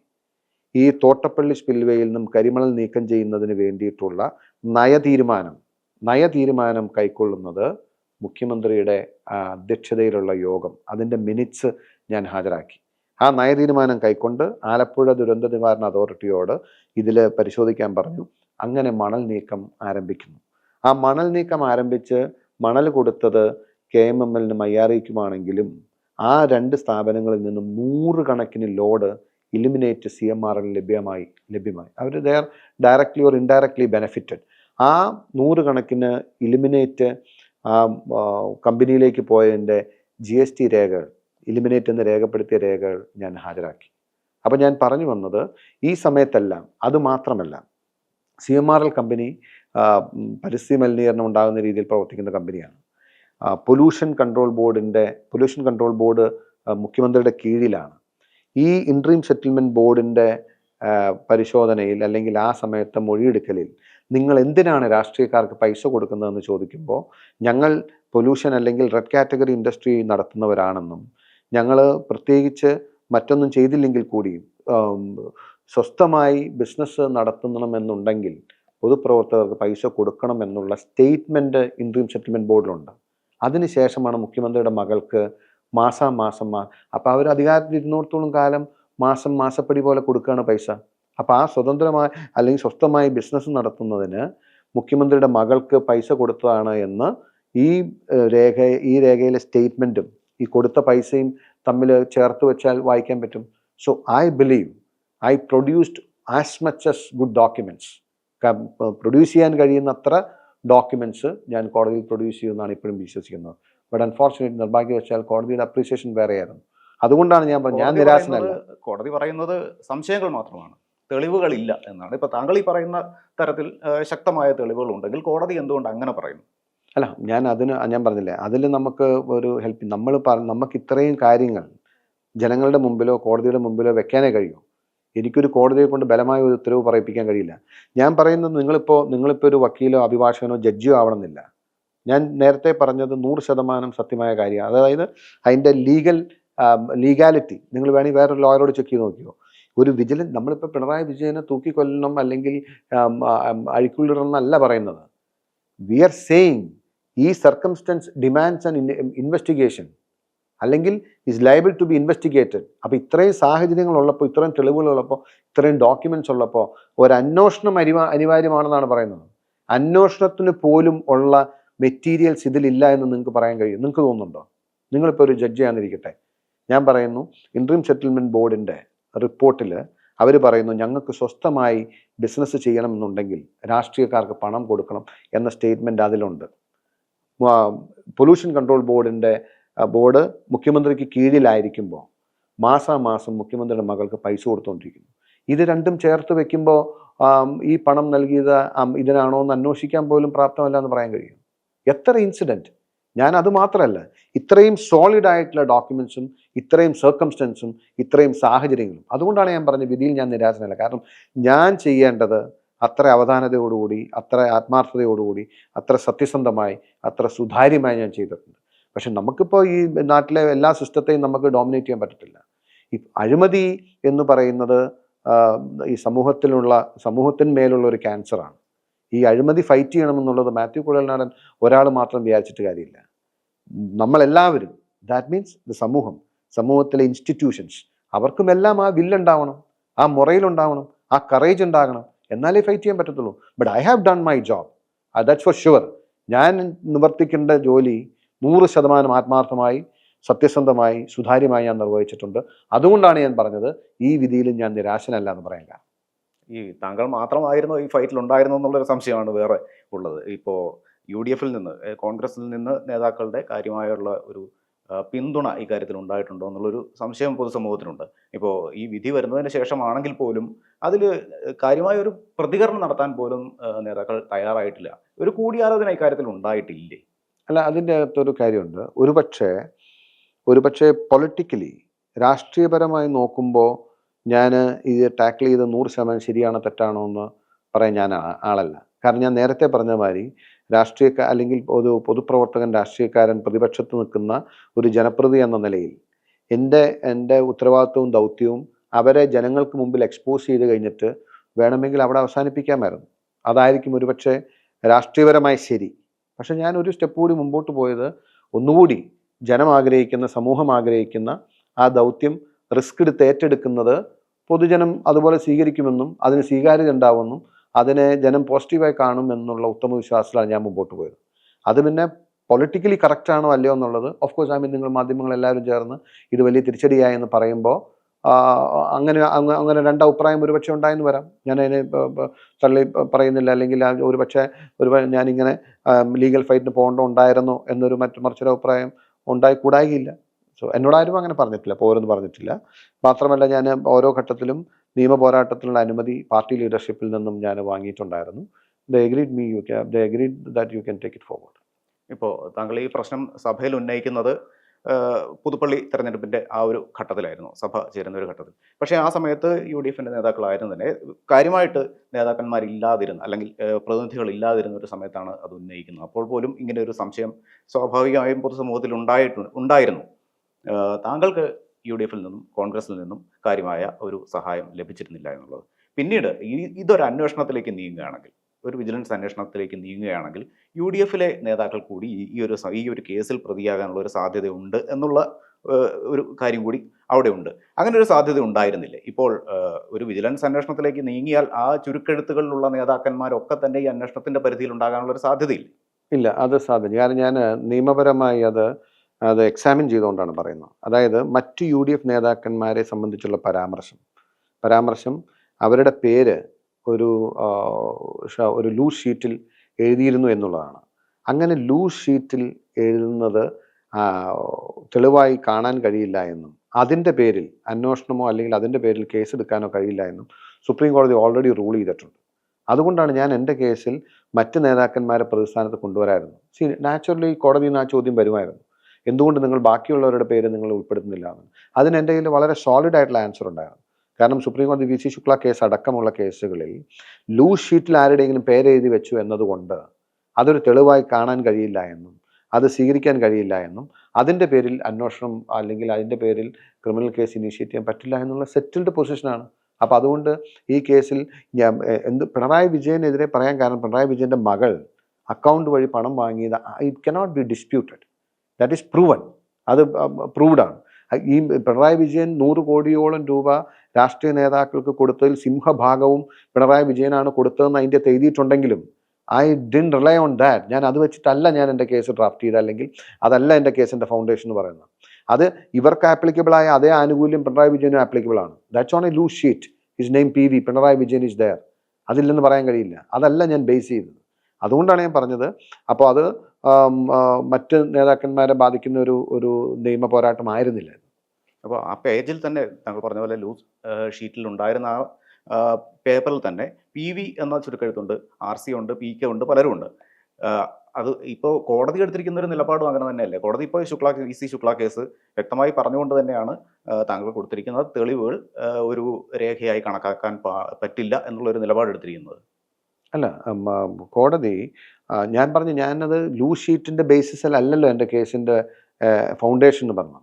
ഈ തോട്ടപ്പള്ളി സ്പിൽവേയിൽ നിന്നും കരിമണൽ നീക്കം ചെയ്യുന്നതിന് വേണ്ടിയിട്ടുള്ള നയതീരുമാനം നയതീരുമാനം കൈക്കൊള്ളുന്നത് മുഖ്യമന്ത്രിയുടെ അധ്യക്ഷതയിലുള്ള യോഗം അതിന്റെ മിനിറ്റ്സ് ഞാൻ ഹാജരാക്കി. ആ നയതീരുമാനം കൈക്കൊണ്ട് ആലപ്പുഴ ദുരന്ത നിവാരണ അതോറിറ്റിയോട് ഇതിൽ പരിശോധിക്കാൻ പറഞ്ഞു. അങ്ങനെ മണൽ നീക്കം ആരംഭിക്കുന്നു. ആ മണൽ നീക്കം ആരംഭിച്ച് മണൽ കൊടുത്തത് കെ എം എം എല്ലിനും ഐ ആർ ഇക്കുമാണെങ്കിലും ആ രണ്ട് സ്ഥാപനങ്ങളിൽ നിന്നും നൂറുകണക്കിന് load eliminate C M R ലഭ്യമായി ലഭ്യമായി. അവർ they're directly or indirectly benefited. ആ നൂറുകണക്കിന് ഇലിമിനേറ്റ് ആ കമ്പനിയിലേക്ക് പോയതിന്റെ ജി എസ് ടി രേഖകൾ ഇലിമിനേറ്റ് എന്ന് രേഖപ്പെടുത്തിയ രേഖകൾ ഞാൻ ഹാജരാക്കി. അപ്പോൾ ഞാൻ പറഞ്ഞു വന്നത് ഈ സമയത്തെല്ലാം അത് മാത്രമല്ല C M R L company പരിസ്ഥിതി മലിനീകരണം ഉണ്ടാകുന്ന രീതിയിൽ പ്രവർത്തിക്കുന്ന കമ്പനിയാണ്. പൊല്യൂഷൻ കൺട്രോൾ ബോർഡിന്റെ പൊല്യൂഷൻ കൺട്രോൾ ബോർഡ് മുഖ്യമന്ത്രിയുടെ കീഴിലാണ്. ഈ ഇൻട്രീം സെറ്റിൽമെന്റ് ബോർഡിന്റെ പരിശോധനയിൽ അല്ലെങ്കിൽ ആ സമയത്തെ മൊഴിയെടുക്കലിൽ നിങ്ങൾ എന്തിനാണ് രാഷ്ട്രീയക്കാർക്ക് പൈസ കൊടുക്കുന്നതെന്ന് ചോദിക്കുമ്പോൾ ഞങ്ങൾ പൊല്യൂഷൻ അല്ലെങ്കിൽ റെഡ് കാറ്റഗറി ഇൻഡസ്ട്രി നടത്തുന്നവരാണെന്നും ഞങ്ങൾ പ്രത്യേകിച്ച് മറ്റൊന്നും ചെയ്തില്ലെങ്കിൽ കൂടിയും സ്വസ്ഥമായി ബിസിനസ് നടത്തണമെന്നുണ്ടെങ്കിൽ പൊതുപ്രവർത്തകർക്ക് പൈസ കൊടുക്കണം എന്നുള്ള സ്റ്റേറ്റ്മെന്റ് ഇൻട്രീം സെറ്റിൽമെന്റ് ബോർഡിലുണ്ട് അതിനുശേഷമാണ് മുഖ്യമന്ത്രിയുടെ മകൾക്ക് മാസാമാസം മാ അപ്പോൾ അവർ അധികാരത്തിൽ ഇരുന്നോടത്തോളം കാലം മാസം മാസപ്പടി പോലെ കൊടുക്കുകയാണ് പൈസ. അപ്പോൾ ആ സ്വതന്ത്രമായ അല്ലെങ്കിൽ സ്വസ്ഥമായി ബിസിനസ് നടത്തുന്നതിന് മുഖ്യമന്ത്രിയുടെ മകൾക്ക് പൈസ കൊടുത്തതാണ് എന്ന് ഈ രേഖ ഈ രേഖയിലെ സ്റ്റേറ്റ്മെന്റും ഈ കൊടുത്ത പൈസയും തമ്മിൽ ചേർത്ത് വെച്ചാൽ വായിക്കാൻ പറ്റും. So I believe I produced as much as good documents produce ചെയ്യാൻ കഴിയുന്ന അത്ര ഡോക്യുമെന്റ്സ് ഞാൻ കോടതിയിൽ പ്രൊഡ്യൂസ് ചെയ്യുമെന്നാണ് ഇപ്പോഴും വിശ്വസിക്കുന്നത്. ബട്ട് അൺഫോർച്ചുനേറ്റ് നിർഭാഗ്യവശാൽ കോടതിയുടെ അപ്രീസിയേഷൻ വേറെയായിരുന്നു. അതുകൊണ്ടാണ് ഞാൻ പറഞ്ഞത്. ഞാൻ നിരാശനല്ല. കോടതി പറയുന്നത് സംശയങ്ങൾ മാത്രമാണ്. തെളിവുകളില്ല എന്നാണ്. ഇപ്പൊ താങ്കൾ ഈ പറയുന്ന തരത്തിൽ ശക്തമായ തെളിവുകൾ ഉണ്ടെങ്കിൽ കോടതി എന്തുകൊണ്ട് അങ്ങനെ പറയുന്നു? അല്ല ഞാൻ അതിന് ഞാൻ പറഞ്ഞില്ലേ അതിൽ നമുക്ക് ഒരു ഹെൽപ്പ് നമ്മൾ നമുക്ക് ഇത്രയും കാര്യങ്ങൾ ജനങ്ങളുടെ മുമ്പിലോ കോടതിയുടെ മുമ്പിലോ വെക്കാനേ കഴിയൂ. എനിക്കൊരു കോടതിയെ കൊണ്ട് ബലമായ ഒരു ഉത്തരവ് പറയിപ്പിക്കാൻ കഴിയില്ല. ഞാൻ പറയുന്നത് നിങ്ങളിപ്പോൾ നിങ്ങളിപ്പോൾ ഒരു വക്കീലോ അഭിഭാഷകനോ ജഡ്ജിയോ ആവണമെന്നില്ല. ഞാൻ നേരത്തെ പറഞ്ഞത് നൂറ് ശതമാനം സത്യമായ കാര്യമാണ്. അതായത് അതിന്റെ ലീഗൽ ലീഗാലിറ്റി നിങ്ങൾ വേണമെങ്കിൽ വേറൊരു ലോയറോട് ചെക്ക് ചെയ്ത് നോക്കിയോ ഒരു വിജിലൻ നമ്മളിപ്പോൾ പിണറായി വിജയനെ തൂക്കിക്കൊല്ലണം അല്ലെങ്കിൽ അഴിക്കുള്ളിടണമെന്നല്ല പറയുന്നത്. വി ആർ സേയിങ് ഈ സർക്കംസ്റ്റൻസ് ഡിമാൻഡ്സ് ആൻഡ് ഇൻവെസ്റ്റിഗേഷൻ അല്ലെങ്കിൽ is liable to be investigated അപ്പോൾ ഇത്രയും സാഹചര്യങ്ങൾ ഉള്ളപ്പോൾ ഇത്രയും തെളിവുകളുള്ളപ്പോൾ ഇത്രയും ഡോക്യുമെന്റ്സ് ഉള്ളപ്പോൾ ഒരു അന്വേഷണം അനിവാ അനിവാര്യമാണെന്നാണ് പറയുന്നത്. അന്വേഷണത്തിന് പോലും ഉള്ള മെറ്റീരിയൽസ് ഇതിലില്ല എന്ന് നിങ്ങൾക്ക് പറയാൻ കഴിയും. നിങ്ങൾക്ക് തോന്നുന്നുണ്ടോ? നിങ്ങളിപ്പോൾ ഒരു ജഡ്ജ് ജഡ്ജിയാണെന്നിരിക്കട്ടെ ഞാൻ പറയുന്നു ഇൻട്രീം സെറ്റിൽമെന്റ് ബോർഡിന്റെ റിപ്പോർട്ടിൽ അവർ പറയുന്നു ഞങ്ങൾക്ക് സ്വസ്ഥമായി ബിസിനസ് ചെയ്യണമെന്നുണ്ടെങ്കിൽ രാഷ്ട്രീയക്കാർക്ക് പണം കൊടുക്കണം എന്ന സ്റ്റേറ്റ്മെന്റ് അതിലുണ്ട്. പൊല്യൂഷൻ കൺട്രോൾ ബോർഡിന്റെ ബോർഡ് മുഖ്യമന്ത്രിക്ക് കീഴിലായിരിക്കുമ്പോൾ മാസാമാസം മുഖ്യമന്ത്രിയുടെ മകൾക്ക് പൈസ കൊടുത്തുകൊണ്ടിരിക്കുന്നു ഇത് രണ്ടും ചേർത്ത് വെക്കുമ്പോൾ ഈ പണം നൽകിയത് ഇതിനാണോ എന്ന് അന്വേഷിക്കാൻ പോലും പ്രാപ്തമല്ല എന്ന് പറയാൻ കഴിയും. എത്ര ഇൻസിഡന്റ് ഞാൻ അത് മാത്രമല്ല ഇത്രയും സോളിഡ് ആയിട്ടുള്ള ഡോക്യുമെന്റ്സും ഇത്രയും സർക്കംസ്റ്റൻസും ഇത്രയും സാഹചര്യങ്ങളും. അതുകൊണ്ടാണ് ഞാൻ പറഞ്ഞ വിധിയിൽ ഞാൻ നിരാശനല്ല. കാരണം ഞാൻ ചെയ്യേണ്ടത് അത്ര അവധാനതയോടുകൂടി അത്ര ആത്മാർത്ഥതയോടുകൂടി അത്ര സത്യസന്ധമായി അത്ര സുതാര്യമായി ഞാൻ ചെയ്തിട്ടുണ്ട്. പക്ഷെ നമുക്കിപ്പോൾ ഈ നാട്ടിലെ എല്ലാ സിസ്റ്റത്തെയും നമുക്ക് ഡോമിനേറ്റ് ചെയ്യാൻ പറ്റത്തില്ല. ഈ അഴിമതി എന്ന് പറയുന്നത് ഈ സമൂഹത്തിലുള്ള സമൂഹത്തിന്മേലുള്ള ഒരു ക്യാൻസറാണ് ഈ അഴിമതി ഫൈറ്റ് ചെയ്യണമെന്നുള്ളത് മാത്യു കുഴൽനാടൻ ഒരാൾ മാത്രം വിചാരിച്ചിട്ട് കാര്യമില്ല. നമ്മളെല്ലാവരും ദാറ്റ് മീൻസ് ദ സമൂഹം സമൂഹത്തിലെ ഇൻസ്റ്റിറ്റ്യൂഷൻസ് അവർക്കും എല്ലാം ആ വില്ലുണ്ടാവണം ആ മുറയിലുണ്ടാവണം ആ കറേജ് ഉണ്ടാകണം എന്നാലേ ഫൈറ്റ് ചെയ്യാൻ പറ്റത്തുള്ളൂ. But I have done my job that's for sure ഞാൻ നിവർത്തിക്കേണ്ട ജോലി നൂറ് ശതമാനം ആത്മാർത്ഥമായി സത്യസന്ധമായി സുതാര്യമായി ഞാൻ നിർവഹിച്ചിട്ടുണ്ട്. അതുകൊണ്ടാണ് ഞാൻ പറഞ്ഞത് ഈ വിധിയിലും ഞാൻ നിരാശനല്ല എന്ന് പറയാൻ ഈ താങ്കൾ മാത്രമായിരുന്നു ഈ ഫൈറ്റിൽ ഉണ്ടായിരുന്നു എന്നുള്ളൊരു സംശയമാണ് വേറെ ഉള്ളത്. ഇപ്പോൾ യു ഡി എഫിൽ നിന്ന് കോൺഗ്രസിൽ നിന്ന് നേതാക്കളുടെ കാര്യമായുള്ള ഒരു പിന്തുണ ഇക്കാര്യത്തിൽ ഉണ്ടായിട്ടുണ്ടോ എന്നുള്ളൊരു സംശയം പൊതുസമൂഹത്തിനുണ്ട്. ഇപ്പോൾ ഈ വിധി വരുന്നതിന് ശേഷമാണെങ്കിൽ പോലും അതിൽ കാര്യമായ ഒരു പ്രതികരണം നടത്താൻ പോലും നേതാക്കൾ തയ്യാറായിട്ടില്ല. ഒരു കൂടിയാലോചന ഇക്കാര്യത്തിൽ ഉണ്ടായിട്ടില്ലേ? അല്ല അതിന്റെ അകത്തൊരു കാര്യമുണ്ട്. ഒരുപക്ഷെ ഒരുപക്ഷെ പൊളിറ്റിക്കലി രാഷ്ട്രീയപരമായി നോക്കുമ്പോൾ ഞാൻ ഇത് ടാക്കിൾ ചെയ്ത് നൂറ് ശതമാനം ശരിയാണോ തെറ്റാണോ എന്ന് പറയാൻ ഞാൻ ആളല്ല. കാരണം ഞാൻ നേരത്തെ പറഞ്ഞ മാതിരി രാഷ്ട്രീയക്കാർ അല്ലെങ്കിൽ ഒരു പൊതുപ്രവർത്തകൻ രാഷ്ട്രീയക്കാരൻ പ്രതിപക്ഷത്ത് നിൽക്കുന്ന ഒരു ജനപ്രതി എന്ന നിലയിൽ എന്റെ എന്റെ ഉത്തരവാദിത്വവും ദൗത്യവും അവരെ ജനങ്ങൾക്ക് മുമ്പിൽ എക്സ്പോസ് ചെയ്ത് കഴിഞ്ഞിട്ട് വേണമെങ്കിൽ അവിടെ അവസാനിപ്പിക്കാമായിരുന്നു. അതായിരിക്കും ഒരുപക്ഷെ രാഷ്ട്രീയപരമായി ശരി. പക്ഷെ ഞാൻ ഒരു സ്റ്റെപ്പ് കൂടി മുമ്പോട്ട് പോയത് ഒന്നുകൂടി ജനം ആഗ്രഹിക്കുന്ന സമൂഹം ആഗ്രഹിക്കുന്ന ആ ദൗത്യം റിസ്ക് എടുത്ത് ഏറ്റെടുക്കുന്നത് പൊതുജനം അതുപോലെ സ്വീകരിക്കുമെന്നും അതിന് സ്വീകാര്യത ഉണ്ടാവുമെന്നും അതിനെ ജനം പോസിറ്റീവായി കാണും എന്നുള്ള ഉത്തമ വിശ്വാസത്തിലാണ് ഞാൻ മുമ്പോട്ട് പോയത്. അത് പിന്നെ പൊളിറ്റിക്കലി കറക്റ്റ് ആണോ അല്ലയോ എന്നുള്ളത് ഓഫ് കോഴ്സ് ഐ മീൻ നിങ്ങൾ മാധ്യമങ്ങൾ എല്ലാവരും ചേർന്ന് ഇത് വലിയ തിരിച്ചടിയായി എന്ന് പറയുമ്പോൾ അങ്ങനെ അങ്ങ- അങ്ങനെ രണ്ട് അഭിപ്രായം ഒരുപക്ഷെ ഉണ്ടായെന്ന് വരാം. ഞാൻ അതിനെ തള്ളി പറയുന്നില്ല. അല്ലെങ്കിൽ ഒരുപക്ഷെ ഒരു ഞാനിങ്ങനെ ലീഗൽ ഫൈറ്റിന് പോകേണ്ടോ ഉണ്ടായിരുന്നോ എന്നൊരു മറ്റു മറിച്ചൊരു അഭിപ്രായം ഉണ്ടായി കൂടായില്ല സോ എന്നോടാരും അങ്ങനെ പറഞ്ഞിട്ടില്ല പോരെന്ന് പറഞ്ഞിട്ടില്ല. മാത്രമല്ല ഞാൻ ഓരോ ഘട്ടത്തിലും നിയമ പോരാട്ടത്തിനുള്ള അനുമതി പാർട്ടി ലീഡർഷിപ്പിൽ നിന്നും ഞാൻ വാങ്ങിയിട്ടുണ്ടായിരുന്നു. They agreed me you can they agreed that you can take it forward ഇപ്പോൾ താങ്കൾ ഈ പ്രശ്നം സഭയിൽ ഉന്നയിക്കുന്നത് പുതുപ്പള്ളി തെരഞ്ഞെടുപ്പിന്റെ ആ ഒരു ഘട്ടത്തിലായിരുന്നു സഭ ചേരുന്ന ഒരു ഘട്ടത്തിൽ. പക്ഷേ ആ സമയത്ത് യു ഡി എഫിന്റെ നേതാക്കളായിരുന്നു തന്നെ. കാര്യമായിട്ട് നേതാക്കന്മാരില്ലാതിരുന്ന അല്ലെങ്കിൽ പ്രതിനിധികൾ ഇല്ലാതിരുന്ന ഒരു സമയത്താണ് അത് ഉന്നയിക്കുന്നത്. അപ്പോൾ പോലും ഇങ്ങനെ ഒരു സംശയം സ്വാഭാവികമായും പൊതുസമൂഹത്തിൽ ഉണ്ടായിട്ടുണ്ട് ഉണ്ടായിരുന്നു. താങ്കൾക്ക് യു ഡി എഫിൽ നിന്നും കോൺഗ്രസിൽ നിന്നും കാര്യമായ ഒരു സഹായം ലഭിച്ചിരുന്നില്ല എന്നുള്ളത്. പിന്നീട് ഈ ഇതൊരു അന്വേഷണത്തിലേക്ക് നീങ്ങുകയാണെങ്കിൽ ഒരു വിജിലൻസ് അന്വേഷണത്തിലേക്ക് നീങ്ങുകയാണെങ്കിൽ യു ഡി എഫിലെ നേതാക്കൾ കൂടി ഈ- ഒരു ഈ ഒരു കേസിൽ പ്രതിയാകാനുള്ള ഒരു സാധ്യതയുണ്ട് എന്നുള്ള ഒരു കാര്യം കൂടി അവിടെ ഉണ്ട് അങ്ങനെ ഒരു സാധ്യത ഉണ്ടായിരുന്നില്ല. ഇപ്പോൾ ഒരു വിജിലൻസ് അന്വേഷണത്തിലേക്ക് നീങ്ങിയാൽ ആ ചുരുക്കെഴുത്തുകളിലുള്ള നേതാക്കന്മാരൊക്കെ തന്നെ ഈ അന്വേഷണത്തിന്റെ പരിധിയിൽ ഉണ്ടാകാനുള്ള ഒരു സാധ്യതയില്ല? ഇല്ല അത് സാധ്യത കാരണം ഞാൻ നിയമപരമായി അത് അത് എക്സാമിൻ ചെയ്തുകൊണ്ടാണ് പറയുന്നത്. അതായത് മറ്റു യു ഡി എഫ് നേതാക്കന്മാരെ സംബന്ധിച്ചുള്ള പരാമർശം. പരാമർശം അവരുടെ പേര് ഒരു ഒരു ലൂസ് ഷീറ്റിൽ എഴുതിയിരുന്നു എന്നുള്ളതാണ്. അങ്ങനെ ലൂസ് ഷീറ്റിൽ എഴുതുന്നത് തെളിവായി കാണാൻ കഴിയില്ല എന്നും അതിന്റെ പേരിൽ അന്വേഷണമോ അല്ലെങ്കിൽ അതിന്റെ പേരിൽ കേസ് എടുക്കാനോ കഴിയില്ല എന്നും സുപ്രീം കോടതി ഓൾറെഡി റൂൾ ചെയ്തിട്ടുണ്ട്. അതുകൊണ്ടാണ് ഞാൻ എന്റെ കേസിൽ മറ്റ് നേതാക്കന്മാരെ പ്രതിസ്ഥാനത്ത് കൊണ്ടുവരായിരുന്നു സി നാച്ചുറലി കോടതിയിൽ നിന്ന് ആ ചോദ്യം വരുമായിരുന്നു. എന്തുകൊണ്ട് നിങ്ങൾ ബാക്കിയുള്ളവരുടെ പേര് നിങ്ങൾ ഉൾപ്പെടുത്തുന്നില്ല എന്ന്. അതിന് എന്റെ കയ്യിൽ വളരെ സോളിഡ് ആയിട്ടുള്ള ആൻസർ ഉണ്ടായിരുന്നു. കാരണം സുപ്രീം കോടതി വി. സി. ശുക്ല കേസ് അടക്കമുള്ള കേസുകളിൽ ലൂസ് ഷീറ്റിൽ ആരുടെയെങ്കിലും പേരെഴുതി വെച്ചു എന്നതുകൊണ്ട് അതൊരു തെളിവായി കാണാൻ കഴിയില്ല എന്നും അത് സ്വീകരിക്കാൻ കഴിയില്ല എന്നും അതിന്റെ പേരിൽ അന്വേഷണം അല്ലെങ്കിൽ അതിന്റെ പേരിൽ ക്രിമിനൽ കേസ് ഇനീഷ്യേറ്റ് ചെയ്യാൻ പറ്റില്ല എന്നുള്ള സെറ്റിൽഡ് പൊസിഷനാണ് അപ്പോൾ അതുകൊണ്ട് ഈ കേസിൽ ഞാൻ എന്ത് പിണറായി വിജയനെതിരെ പറയാൻ കാരണം പിണറായി വിജയന്റെ മകൾ അക്കൗണ്ട് വഴി പണം വാങ്ങിയത് it cannot be disputed that is proven അത് പ്രൂവ്ഡാണ് ഈ പിണറായി വിജയൻ നൂറ് കോടിയോളം രൂപ രാഷ്ട്രീയ നേതാക്കൾക്ക് കൊടുത്തതിൽ സിംഹഭാഗവും പിണറായി വിജയനാണ് കൊടുത്തതെന്ന് അതിന്റെ എഴുതിയിട്ടുണ്ടെങ്കിലും I didn't rely on that ഞാൻ അത് വെച്ചിട്ടല്ല ഞാൻ എന്റെ കേസ് ഡ്രാഫ്റ്റ് ചെയ്ത അല്ലെങ്കിൽ അതല്ല എന്റെ കേസിന്റെ ഫൗണ്ടേഷൻ എന്ന് പറയുന്നത്. അത് ഇവർക്ക് ആപ്ലിക്കബിൾ ആയ അതേ ആനുകൂല്യം പിണറായി വിജയനും ആപ്ലിക്കബിൾ ആണ്. That's on a loose sheet his name P V Pinarayi Vijayan is there അതില്ലെന്ന് പറയാൻ കഴിയില്ല. അതല്ല ഞാൻ ബേസ് ചെയ്തത്. അതുകൊണ്ടാണ് ഞാൻ പറഞ്ഞത്. അപ്പോൾ അത് മറ്റ് നേതാക്കന്മാരെ ബാധിക്കുന്ന ഒരു ഒരു നിയമ പോരാട്ടമായിരുന്നില്ല. അപ്പോൾ ആ പേജിൽ തന്നെ താങ്കൾ പറഞ്ഞ പോലെ ലൂസ് ഷീറ്റിൽ ഉണ്ടായിരുന്ന ആ പേപ്പറിൽ തന്നെ പി വി എന്ന ചുരുക്കെഴുത്തുണ്ട് ആർ സി ഉണ്ട് പി കെ ഉണ്ട് പലരും ഉണ്ട്. അത് ഇപ്പോൾ കോടതി എടുത്തിരിക്കുന്ന ഒരു നിലപാടും അങ്ങനെ തന്നെയല്ലേ? കോടതി ഇപ്പോൾ Shukla E C Shukla case വ്യക്തമായി പറഞ്ഞുകൊണ്ട് തന്നെയാണ് താങ്കൾ കൊടുത്തിരിക്കുന്നത്. തെളിവുകൾ ഒരു രേഖയായി കണക്കാക്കാൻ പറ്റില്ല എന്നുള്ളൊരു നിലപാട് എടുത്തിരിക്കുന്നത് അല്ല കോടതി ഞാൻ പറഞ്ഞു ഞാനത് ലൂസ് ഷീറ്റിന്റെ ബേസിസിലല്ലല്ലോ എന്റെ കേസിന്റെ ഫൗണ്ടേഷൻ എന്ന് പറഞ്ഞു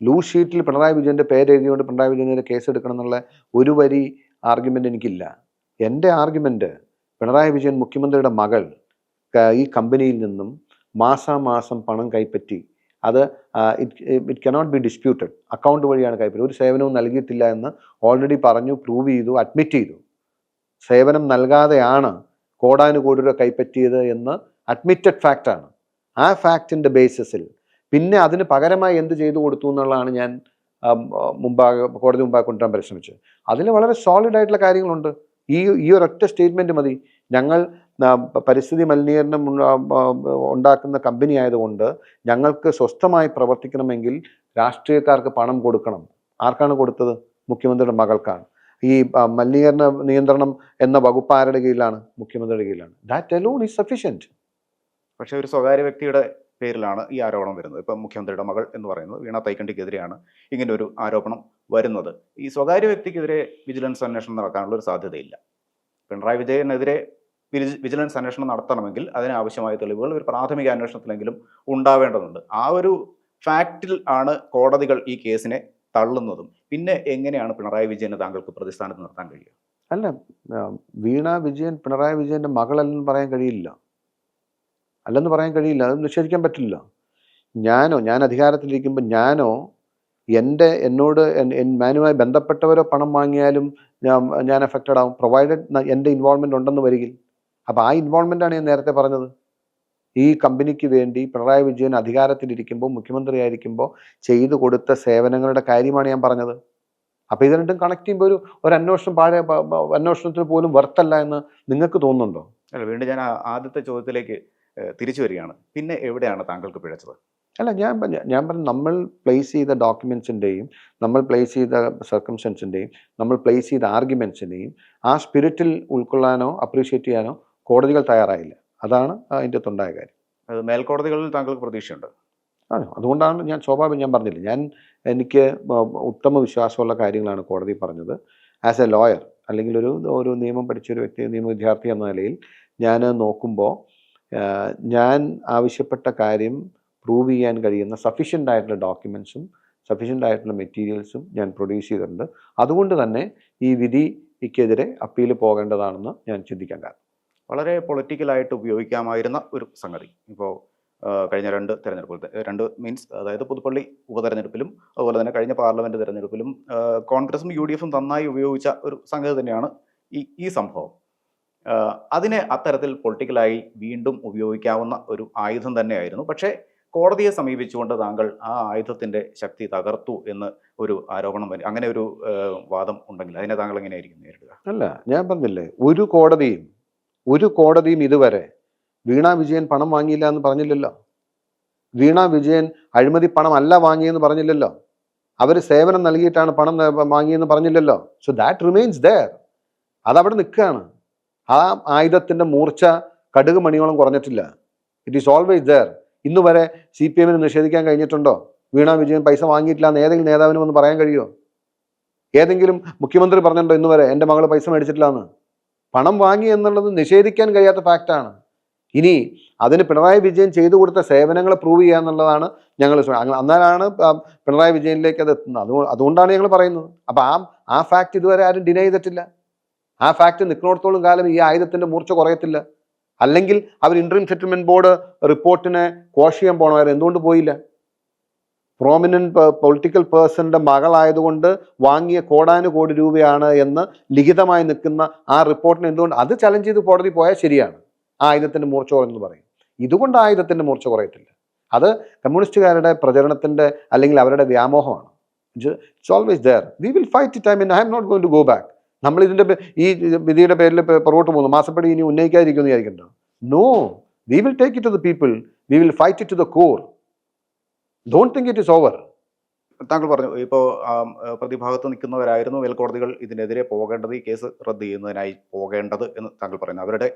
ലൂസ് ഷീറ്റിൽ പിണറായി വിജയന്റെ പേര് എഴുതിയോണ്ട് പിണറായി വിജയന്റെ കേസ് എടുക്കണം എന്നുള്ള ഒരു വരി ആർഗ്യുമെന്റ് എനിക്കില്ല. എന്റെ ആർഗ്യുമെന്റ് പിണറായി വിജയൻ മുഖ്യമന്ത്രിയുടെ മകൾ ഈ കമ്പനിയിൽ നിന്നും മാസാമാസം പണം കൈപ്പറ്റി അത് it it cannot be disputed account വഴിയാണ് കൈപ്പറ്റി ഒരു സേവനവും നൽകിയിട്ടില്ല എന്ന് ഓൾറെഡി പറഞ്ഞു പ്രൂവ് ചെയ്തു അഡ്മിറ്റ് ചെയ്തു. സേവനം നൽകാതെയാണ് കോടാനുകോടി രൂപ കൈപ്പറ്റിയത് എന്ന് അഡ്മിറ്റഡ് ഫാക്റ്റാണ് ആ ഫാക്റ്റിന്റെ ബേസിസിൽ പിന്നെ അതിന് പകരമായി എന്ത് ചെയ്തു കൊടുത്തു എന്നുള്ളതാണ് ഞാൻ മുമ്പാകെ കോടതി മുമ്പാകെ കൊണ്ടുവരാൻ പരിശ്രമിച്ചത്. അതിൽ വളരെ സോളിഡ് ആയിട്ടുള്ള കാര്യങ്ങളുണ്ട്. ഈ ഈ ഒരൊറ്റ സ്റ്റേറ്റ്മെന്റ് മതി. ഞങ്ങൾ പരിസ്ഥിതി മലിനീകരണം ഉണ്ടാക്കുന്ന കമ്പനി ആയതുകൊണ്ട് ഞങ്ങൾക്ക് സ്വസ്ഥമായി പ്രവർത്തിക്കണമെങ്കിൽ രാഷ്ട്രീയക്കാർക്ക് പണം കൊടുക്കണം. ആർക്കാണ് കൊടുത്തത്? മുഖ്യമന്ത്രിയുടെ മകൾക്കാണ്. ഈ മലിനീകരണ നിയന്ത്രണം എന്ന വകുപ്പ് ആരുടെ കീഴിലാണ്? മുഖ്യമന്ത്രിയുടെ കീഴിലാണ്. ദാറ്റ് അലോൺ ഈസ് സഫീഷ്യന്റ് പക്ഷെ ഒരു സ്വകാര്യ വ്യക്തിയുടെ പേരിലാണ് ഈ ആരോപണം വരുന്നത്. ഇപ്പം മുഖ്യമന്ത്രിയുടെ മകൾ എന്ന് പറയുന്നത് വീണ തൈക്കണ്ടിക്കെതിരെയാണ് ഇങ്ങനെ ഒരു ആരോപണം വരുന്നത്. ഈ സ്വകാര്യ വ്യക്തിക്കെതിരെ വിജിലൻസ് അന്വേഷണം നടക്കാനുള്ള ഒരു സാധ്യതയില്ല. പിണറായി വിജയനെതിരെ വിജിലൻസ് അന്വേഷണം നടത്തണമെങ്കിൽ അതിനാവശ്യമായ തെളിവുകൾ ഒരു പ്രാഥമിക അന്വേഷണത്തിലെങ്കിലും ഉണ്ടാവേണ്ടതുണ്ട്. ആ ഒരു ഫാക്റ്റിൽ ആണ് കോടതികൾ ഈ കേസിനെ തള്ളുന്നതും. പിന്നെ എങ്ങനെയാണ് പിണറായി വിജയനെ താങ്കൾക്ക് പ്രതിസ്ഥാനത്ത് നിർത്താൻ കഴിയുക? അല്ല വീണ വിജയൻ പിണറായി വിജയന്റെ മകളല്ലെന്ന് പറയാൻ കഴിയില്ല. അല്ലെന്ന് പറയാൻ കഴിയില്ല അത് നിഷേധിക്കാൻ പറ്റില്ല. ഞാനോ ഞാൻ അധികാരത്തിലിരിക്കുമ്പോൾ ഞാനോ എന്റെ എന്നോട് ഞാനുമായി ബന്ധപ്പെട്ടവരോ പണം വാങ്ങിയാലും ഞാൻ ഞാൻ എഫക്റ്റഡ് ആവും. പ്രൊവൈഡഡ് എന്റെ ഇൻവോൾവ്മെന്റ് ഉണ്ടെന്ന് വരികിൽ. അപ്പോൾ ആ ഇൻവോൾവ്മെന്റാണ് ഞാൻ നേരത്തെ പറഞ്ഞത്. ഈ കമ്പനിക്ക് വേണ്ടി പിണറായി വിജയൻ അധികാരത്തിലിരിക്കുമ്പോൾ മുഖ്യമന്ത്രിയായിരിക്കുമ്പോൾ ചെയ്തു കൊടുത്ത സേവനങ്ങളുടെ കാര്യമാണ് ഞാൻ പറഞ്ഞത്. അപ്പോൾ ഇത് രണ്ടും കണക്ട് ചെയ്യുമ്പോൾ ഒരു ഒരു അന്വേഷണം പാഴെ അന്വേഷണത്തിന് പോലും വർത്തല്ല എന്ന് നിങ്ങൾക്ക് തോന്നുന്നുണ്ടോ? അല്ല വീണ്ടും ഞാൻ ആ- ആദ്യത്തെ ചോദ്യത്തിലേക്ക് തിരിച്ചു വരികയാണ്. പിന്നെ എവിടെയാണ് താങ്കൾക്ക് പിഴച്ചത്? അല്ല ഞാൻ ഞാൻ പറഞ്ഞു നമ്മൾ പ്ലേസ് ചെയ്ത ഡോക്യുമെൻസിന്റെയും നമ്മൾ പ്ലേസ് ചെയ്ത സർക്കംസ്റ്റൻസിന്റെയും നമ്മൾ പ്ലേസ് ചെയ്ത ആർഗ്യുമെൻസിന്റെയും ആ സ്പിരിറ്റിൽ ഉൾക്കൊള്ളാനോ അപ്രീഷിയേറ്റ് ചെയ്യാനോ കോടതികൾ തയ്യാറായില്ല. അതാണ് അതിന്റെ തൊണ്ടായ കാര്യം. അത് മേൽക്കോടതികളിൽ താങ്കൾക്ക് പ്രതീക്ഷയുണ്ട്? ആണ്. അതുകൊണ്ടാണ് ഞാൻ സ്വാഭാവികം ഞാൻ പറഞ്ഞില്ല ഞാൻ എനിക്ക് ഉത്തമ വിശ്വാസമുള്ള കാര്യങ്ങളാണ് കോടതി പറഞ്ഞത്. ആസ് എ ലോയർ അല്ലെങ്കിൽ ഒരു ഒരു നിയമം പഠിച്ചൊരു വ്യക്തി നിയമ വിദ്യാർത്ഥി എന്ന നിലയിൽ ഞാൻ നോക്കുമ്പോൾ ഞാൻ ആവശ്യപ്പെട്ട കാര്യം പ്രൂവ് ചെയ്യാൻ കഴിയുന്ന സഫീഷ്യന്റ് ആയിട്ടുള്ള ഡോക്യുമെൻസും സഫീഷ്യന്റ് ആയിട്ടുള്ള മെറ്റീരിയൽസും ഞാൻ പ്രൊഡ്യൂസ് ചെയ്തിട്ടുണ്ട്. അതുകൊണ്ട് തന്നെ ഈ വിധിക്കെതിരെ അപ്പീൽ പോകേണ്ടതാണെന്ന് ഞാൻ ചിന്തിക്കാൻ കാരണം. വളരെ പൊളിറ്റിക്കലായിട്ട് ഉപയോഗിക്കാമായിരുന്ന ഒരു സംഗതി. ഇപ്പോൾ കഴിഞ്ഞ രണ്ട് തെരഞ്ഞെടുപ്പുകൾ രണ്ട് മീൻസ് അതായത് പുതുപ്പള്ളി ഉപതെരഞ്ഞെടുപ്പിലും അതുപോലെ തന്നെ കഴിഞ്ഞ പാർലമെന്റ് തെരഞ്ഞെടുപ്പിലും കോൺഗ്രസും യു ഡി എഫും നന്നായി ഉപയോഗിച്ച ഒരു സംഗതി തന്നെയാണ് ഈ ഈ സംഭവം. അതിനെ അത്തരത്തിൽ പൊളിറ്റിക്കലായി വീണ്ടും ഉപയോഗിക്കാവുന്ന ഒരു ആയുധം തന്നെയായിരുന്നു. പക്ഷേ കോടതിയെ സമീപിച്ചുകൊണ്ട് താങ്കൾ ആ ആയുധത്തിന്റെ ശക്തി തകർത്തു എന്ന് ഒരു ആരോപണം അങ്ങനെ ഒരു വാദം ഉണ്ടെങ്കിൽ അതിനെ താങ്കൾ എങ്ങനെയായിരിക്കും നേരിടുക? അല്ല ഞാൻ പറഞ്ഞില്ലേ ഒരു കോടതിയും ഒരു കോടതിയും ഇതുവരെ വീണ വിജയൻ പണം വാങ്ങിയില്ല എന്ന് പറഞ്ഞില്ലല്ലോ. വീണ വിജയൻ അഴിമതി പണം അല്ല വാങ്ങിയെന്ന് പറഞ്ഞില്ലല്ലോ. അവർ സേവനം നൽകിയിട്ടാണ് പണം വാങ്ങിയെന്ന് പറഞ്ഞില്ലല്ലോ. സോ ദാറ്റ് റിമെയിൻസ് ദയർ അതവിടെ നിൽക്കുകയാണ്. ആ ആയുധത്തിന്റെ മൂർച്ച കടുക് മണിയോളം കുറഞ്ഞിട്ടില്ല. ഇറ്റ് ഈസ് ഓൾവേസ് ദയർ ഇന്ന് വരെ സി പി എമ്മിന് നിഷേധിക്കാൻ കഴിഞ്ഞിട്ടുണ്ടോ? വീണ വിജയൻ പൈസ വാങ്ങിയിട്ടില്ല എന്ന് ഏതെങ്കിലും നേതാവിനും ഒന്ന് പറയാൻ കഴിയുമോ? ഏതെങ്കിലും മുഖ്യമന്ത്രി പറഞ്ഞിട്ടുണ്ടോ ഇന്ന് വരെ? എന്റെ മകൾ പൈസ മേടിച്ചിട്ടില്ല എന്ന്. പണം വാങ്ങി എന്നുള്ളത് നിഷേധിക്കാൻ കഴിയാത്ത ഫാക്റ്റാണ് ഇനി അതിന് പിണറായി വിജയൻ ചെയ്തു കൊടുത്ത സേവനങ്ങൾ പ്രൂവ് ചെയ്യുക എന്നുള്ളതാണ് ഞങ്ങൾ അന്നാലാണ് പിണറായി വിജയനിലേക്ക് അത് എത്തുന്നത്. അത് അതുകൊണ്ടാണ് ഞങ്ങൾ പറയുന്നത്. അപ്പം ആ ആ ഫാക്റ്റ് ഇതുവരെ ആരും ഡിനൈ ചെയ്തിട്ടില്ല. ആ ഫാക്റ്റ് നിൽക്കുന്നിടത്തോളം കാലം ഈ ആയുധത്തിന്റെ മൂർച്ച കുറയത്തില്ല. അല്ലെങ്കിൽ അവർ ഇൻട്രീം സെറ്റിൽമെന്റ് ബോർഡ് റിപ്പോർട്ടിനെ കോഷ് ചെയ്യാൻ പോകണമായിരുന്നു എന്തുകൊണ്ട് പോയില്ല? പ്രോമിനന്റ് പൊളിറ്റിക്കൽ പേഴ്സന്റെ മകളായതുകൊണ്ട് വാങ്ങിയ കോടാനുകോടി രൂപയാണ് എന്ന് ലിഖിതമായി നിൽക്കുന്ന ആ റിപ്പോർട്ടിന് എന്തുകൊണ്ട്? അത് ചലഞ്ച് ചെയ്ത് കോടതി പോയാൽ ശരിയാണ്. ആ ആയുധത്തിന്റെ മൂർച്ച കുറഞ്ഞെന്ന് പറയും. ഇതുകൊണ്ട് ആയുധത്തിന്റെ മൂർച്ച കുറയത്തില്ല. അത് കമ്മ്യൂണിസ്റ്റുകാരുടെ പ്രചരണത്തിന്റെ അല്ലെങ്കിൽ അവരുടെ വ്യാമോഹമാണ്. It's always there we will fight it I mean I'm not going to go back നമ്മൾ ഇതിന്റെ ഈ വിധിയുടെ പേരിൽ പുറകോട്ട് പോകുന്നു. മാസപ്പടി ഇനി ഉന്നയിക്കാതിരിക്കുമെന്ന് വിചാരിക്കേണ്ടത് no we will take it to the people we will fight it to the core don't think it is over താങ്കൾ പറഞ്ഞു ഇപ്പോൾ പ്രതിഭാഗത്ത് നിൽക്കുന്നവരായിരുന്നു മേൽക്കോടതികൾ ഇതിനെതിരെ പോകേണ്ടത് ഈ കേസ് റദ്ദ് ചെയ്യുന്നതിനായി പോകേണ്ടത് എന്ന് താങ്കൾ പറയുന്നു. അവരുടെ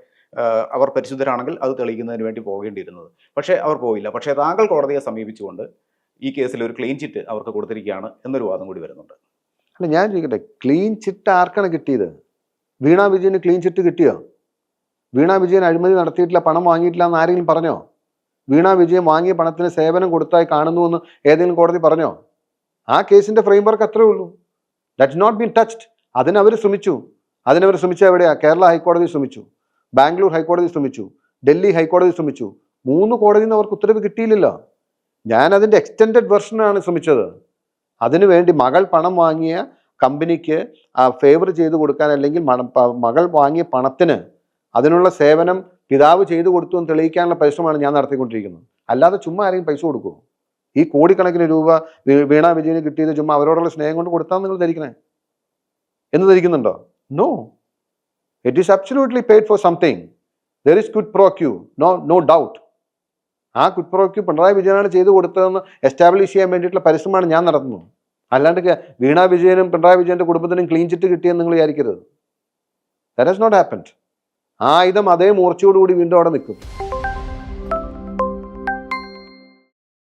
അവർ പരിശുദ്ധരാണെങ്കിൽ അത് തെളിയിക്കുന്നതിന് വേണ്ടി പോകേണ്ടിയിരുന്നത്. പക്ഷേ അവർ പോയില്ല. പക്ഷേ താങ്കൾ കോടതിയെ സമീപിച്ചുകൊണ്ട് ഈ കേസിൽ ഒരു ക്ലീൻ ചിറ്റ് അവർക്ക് കൊടുത്തിരിക്കുകയാണ് എന്നൊരു വാദം കൂടി വരുന്നുണ്ട്. അല്ല ഞാൻ ചോദിക്കട്ടെ ക്ലീൻ ചിറ്റ് ആർക്കാണ് കിട്ടിയത്? വീണ വിജയന് ക്ലീൻ ചിറ്റ് കിട്ടിയോ? വീണ വിജയൻ അഴിമതി നടത്തിയിട്ടില്ല പണം വാങ്ങിയിട്ടില്ല എന്ന് ആരെങ്കിലും പറഞ്ഞോ? വീണ വിജയം വാങ്ങിയ പണത്തിന് സേവനം കൊടുത്തായി കാണുന്നു എന്ന് ഏതെങ്കിലും കോടതി പറഞ്ഞോ? ആ കേസിന്റെ ഫ്രെയിംവർക്ക് അത്രേ ഉള്ളൂ. ദാറ്റ്സ് നോട്ട് ബീൻ ടച്ച്ഡ് അതിനവർ ശ്രമിച്ചു. അതിനവർ ശ്രമിച്ച എവിടെയാ? കേരള ഹൈക്കോടതി ശ്രമിച്ചു. ബാംഗ്ലൂർ ഹൈക്കോടതി ശ്രമിച്ചു. ഡൽഹി ഹൈക്കോടതി ശ്രമിച്ചു. മൂന്ന് കോടതിയിൽ നിന്ന് അവർക്ക് ഉത്തരവ് കിട്ടിയില്ലല്ലോ. ഞാൻ അതിന്റെ എക്സ്റ്റെൻഡഡ് വെർഷനാണ് ശ്രമിച്ചത്. അതിനുവേണ്ടി മകൾ പണം വാങ്ങിയ കമ്പനിക്ക് ഫേവർ ചെയ്ത് കൊടുക്കാൻ അല്ലെങ്കിൽ മകൾ വാങ്ങിയ പണത്തിന് അതിനുള്ള സേവനം പിതാവ് ചെയ്തു കൊടുത്തു എന്ന് തെളിയിക്കാനുള്ള പരിശ്രമമാണ് ഞാൻ നടത്തിക്കൊണ്ടിരിക്കുന്നത്. അല്ലാതെ ചുമ്മാ ആരെങ്കിലും പൈസ കൊടുക്കുമോ ഈ കോടിക്കണക്കിന് രൂപ വീണ വിജയന് കിട്ടിയത് ചുമ്മാ അവരോടുള്ള സ്നേഹം കൊണ്ട് കൊടുത്താൽ നിങ്ങൾ ധരിക്കണേ? എന്ന് ധരിക്കുന്നുണ്ടോ? No it is absolutely paid for something there is could procure no no doubt ആ കുഡ് പ്രോക്യൂ പിണറായി വിജയനാണ് ചെയ്തു കൊടുത്തതെന്ന് എസ്റ്റാബ്ലിഷ് ചെയ്യാൻ വേണ്ടിയിട്ടുള്ള പരിശ്രമമാണ് ഞാൻ നടത്തുന്നത്. അല്ലാണ്ട് വീണാ വിജയനും പിണറായി വിജയന്റെ കുടുംബത്തിനും ക്ലീൻ ചിറ്റ് കിട്ടിയെന്ന് നിങ്ങൾ വിചാരിക്കരുത്. ദാറ്റ് ഹാസ് നോട്ട് ഹാപ്പൻഡ് ആയുധം അതേ മൂർച്ചയോടുകൂടി വീണ്ടും അവിടെ നിൽക്കും.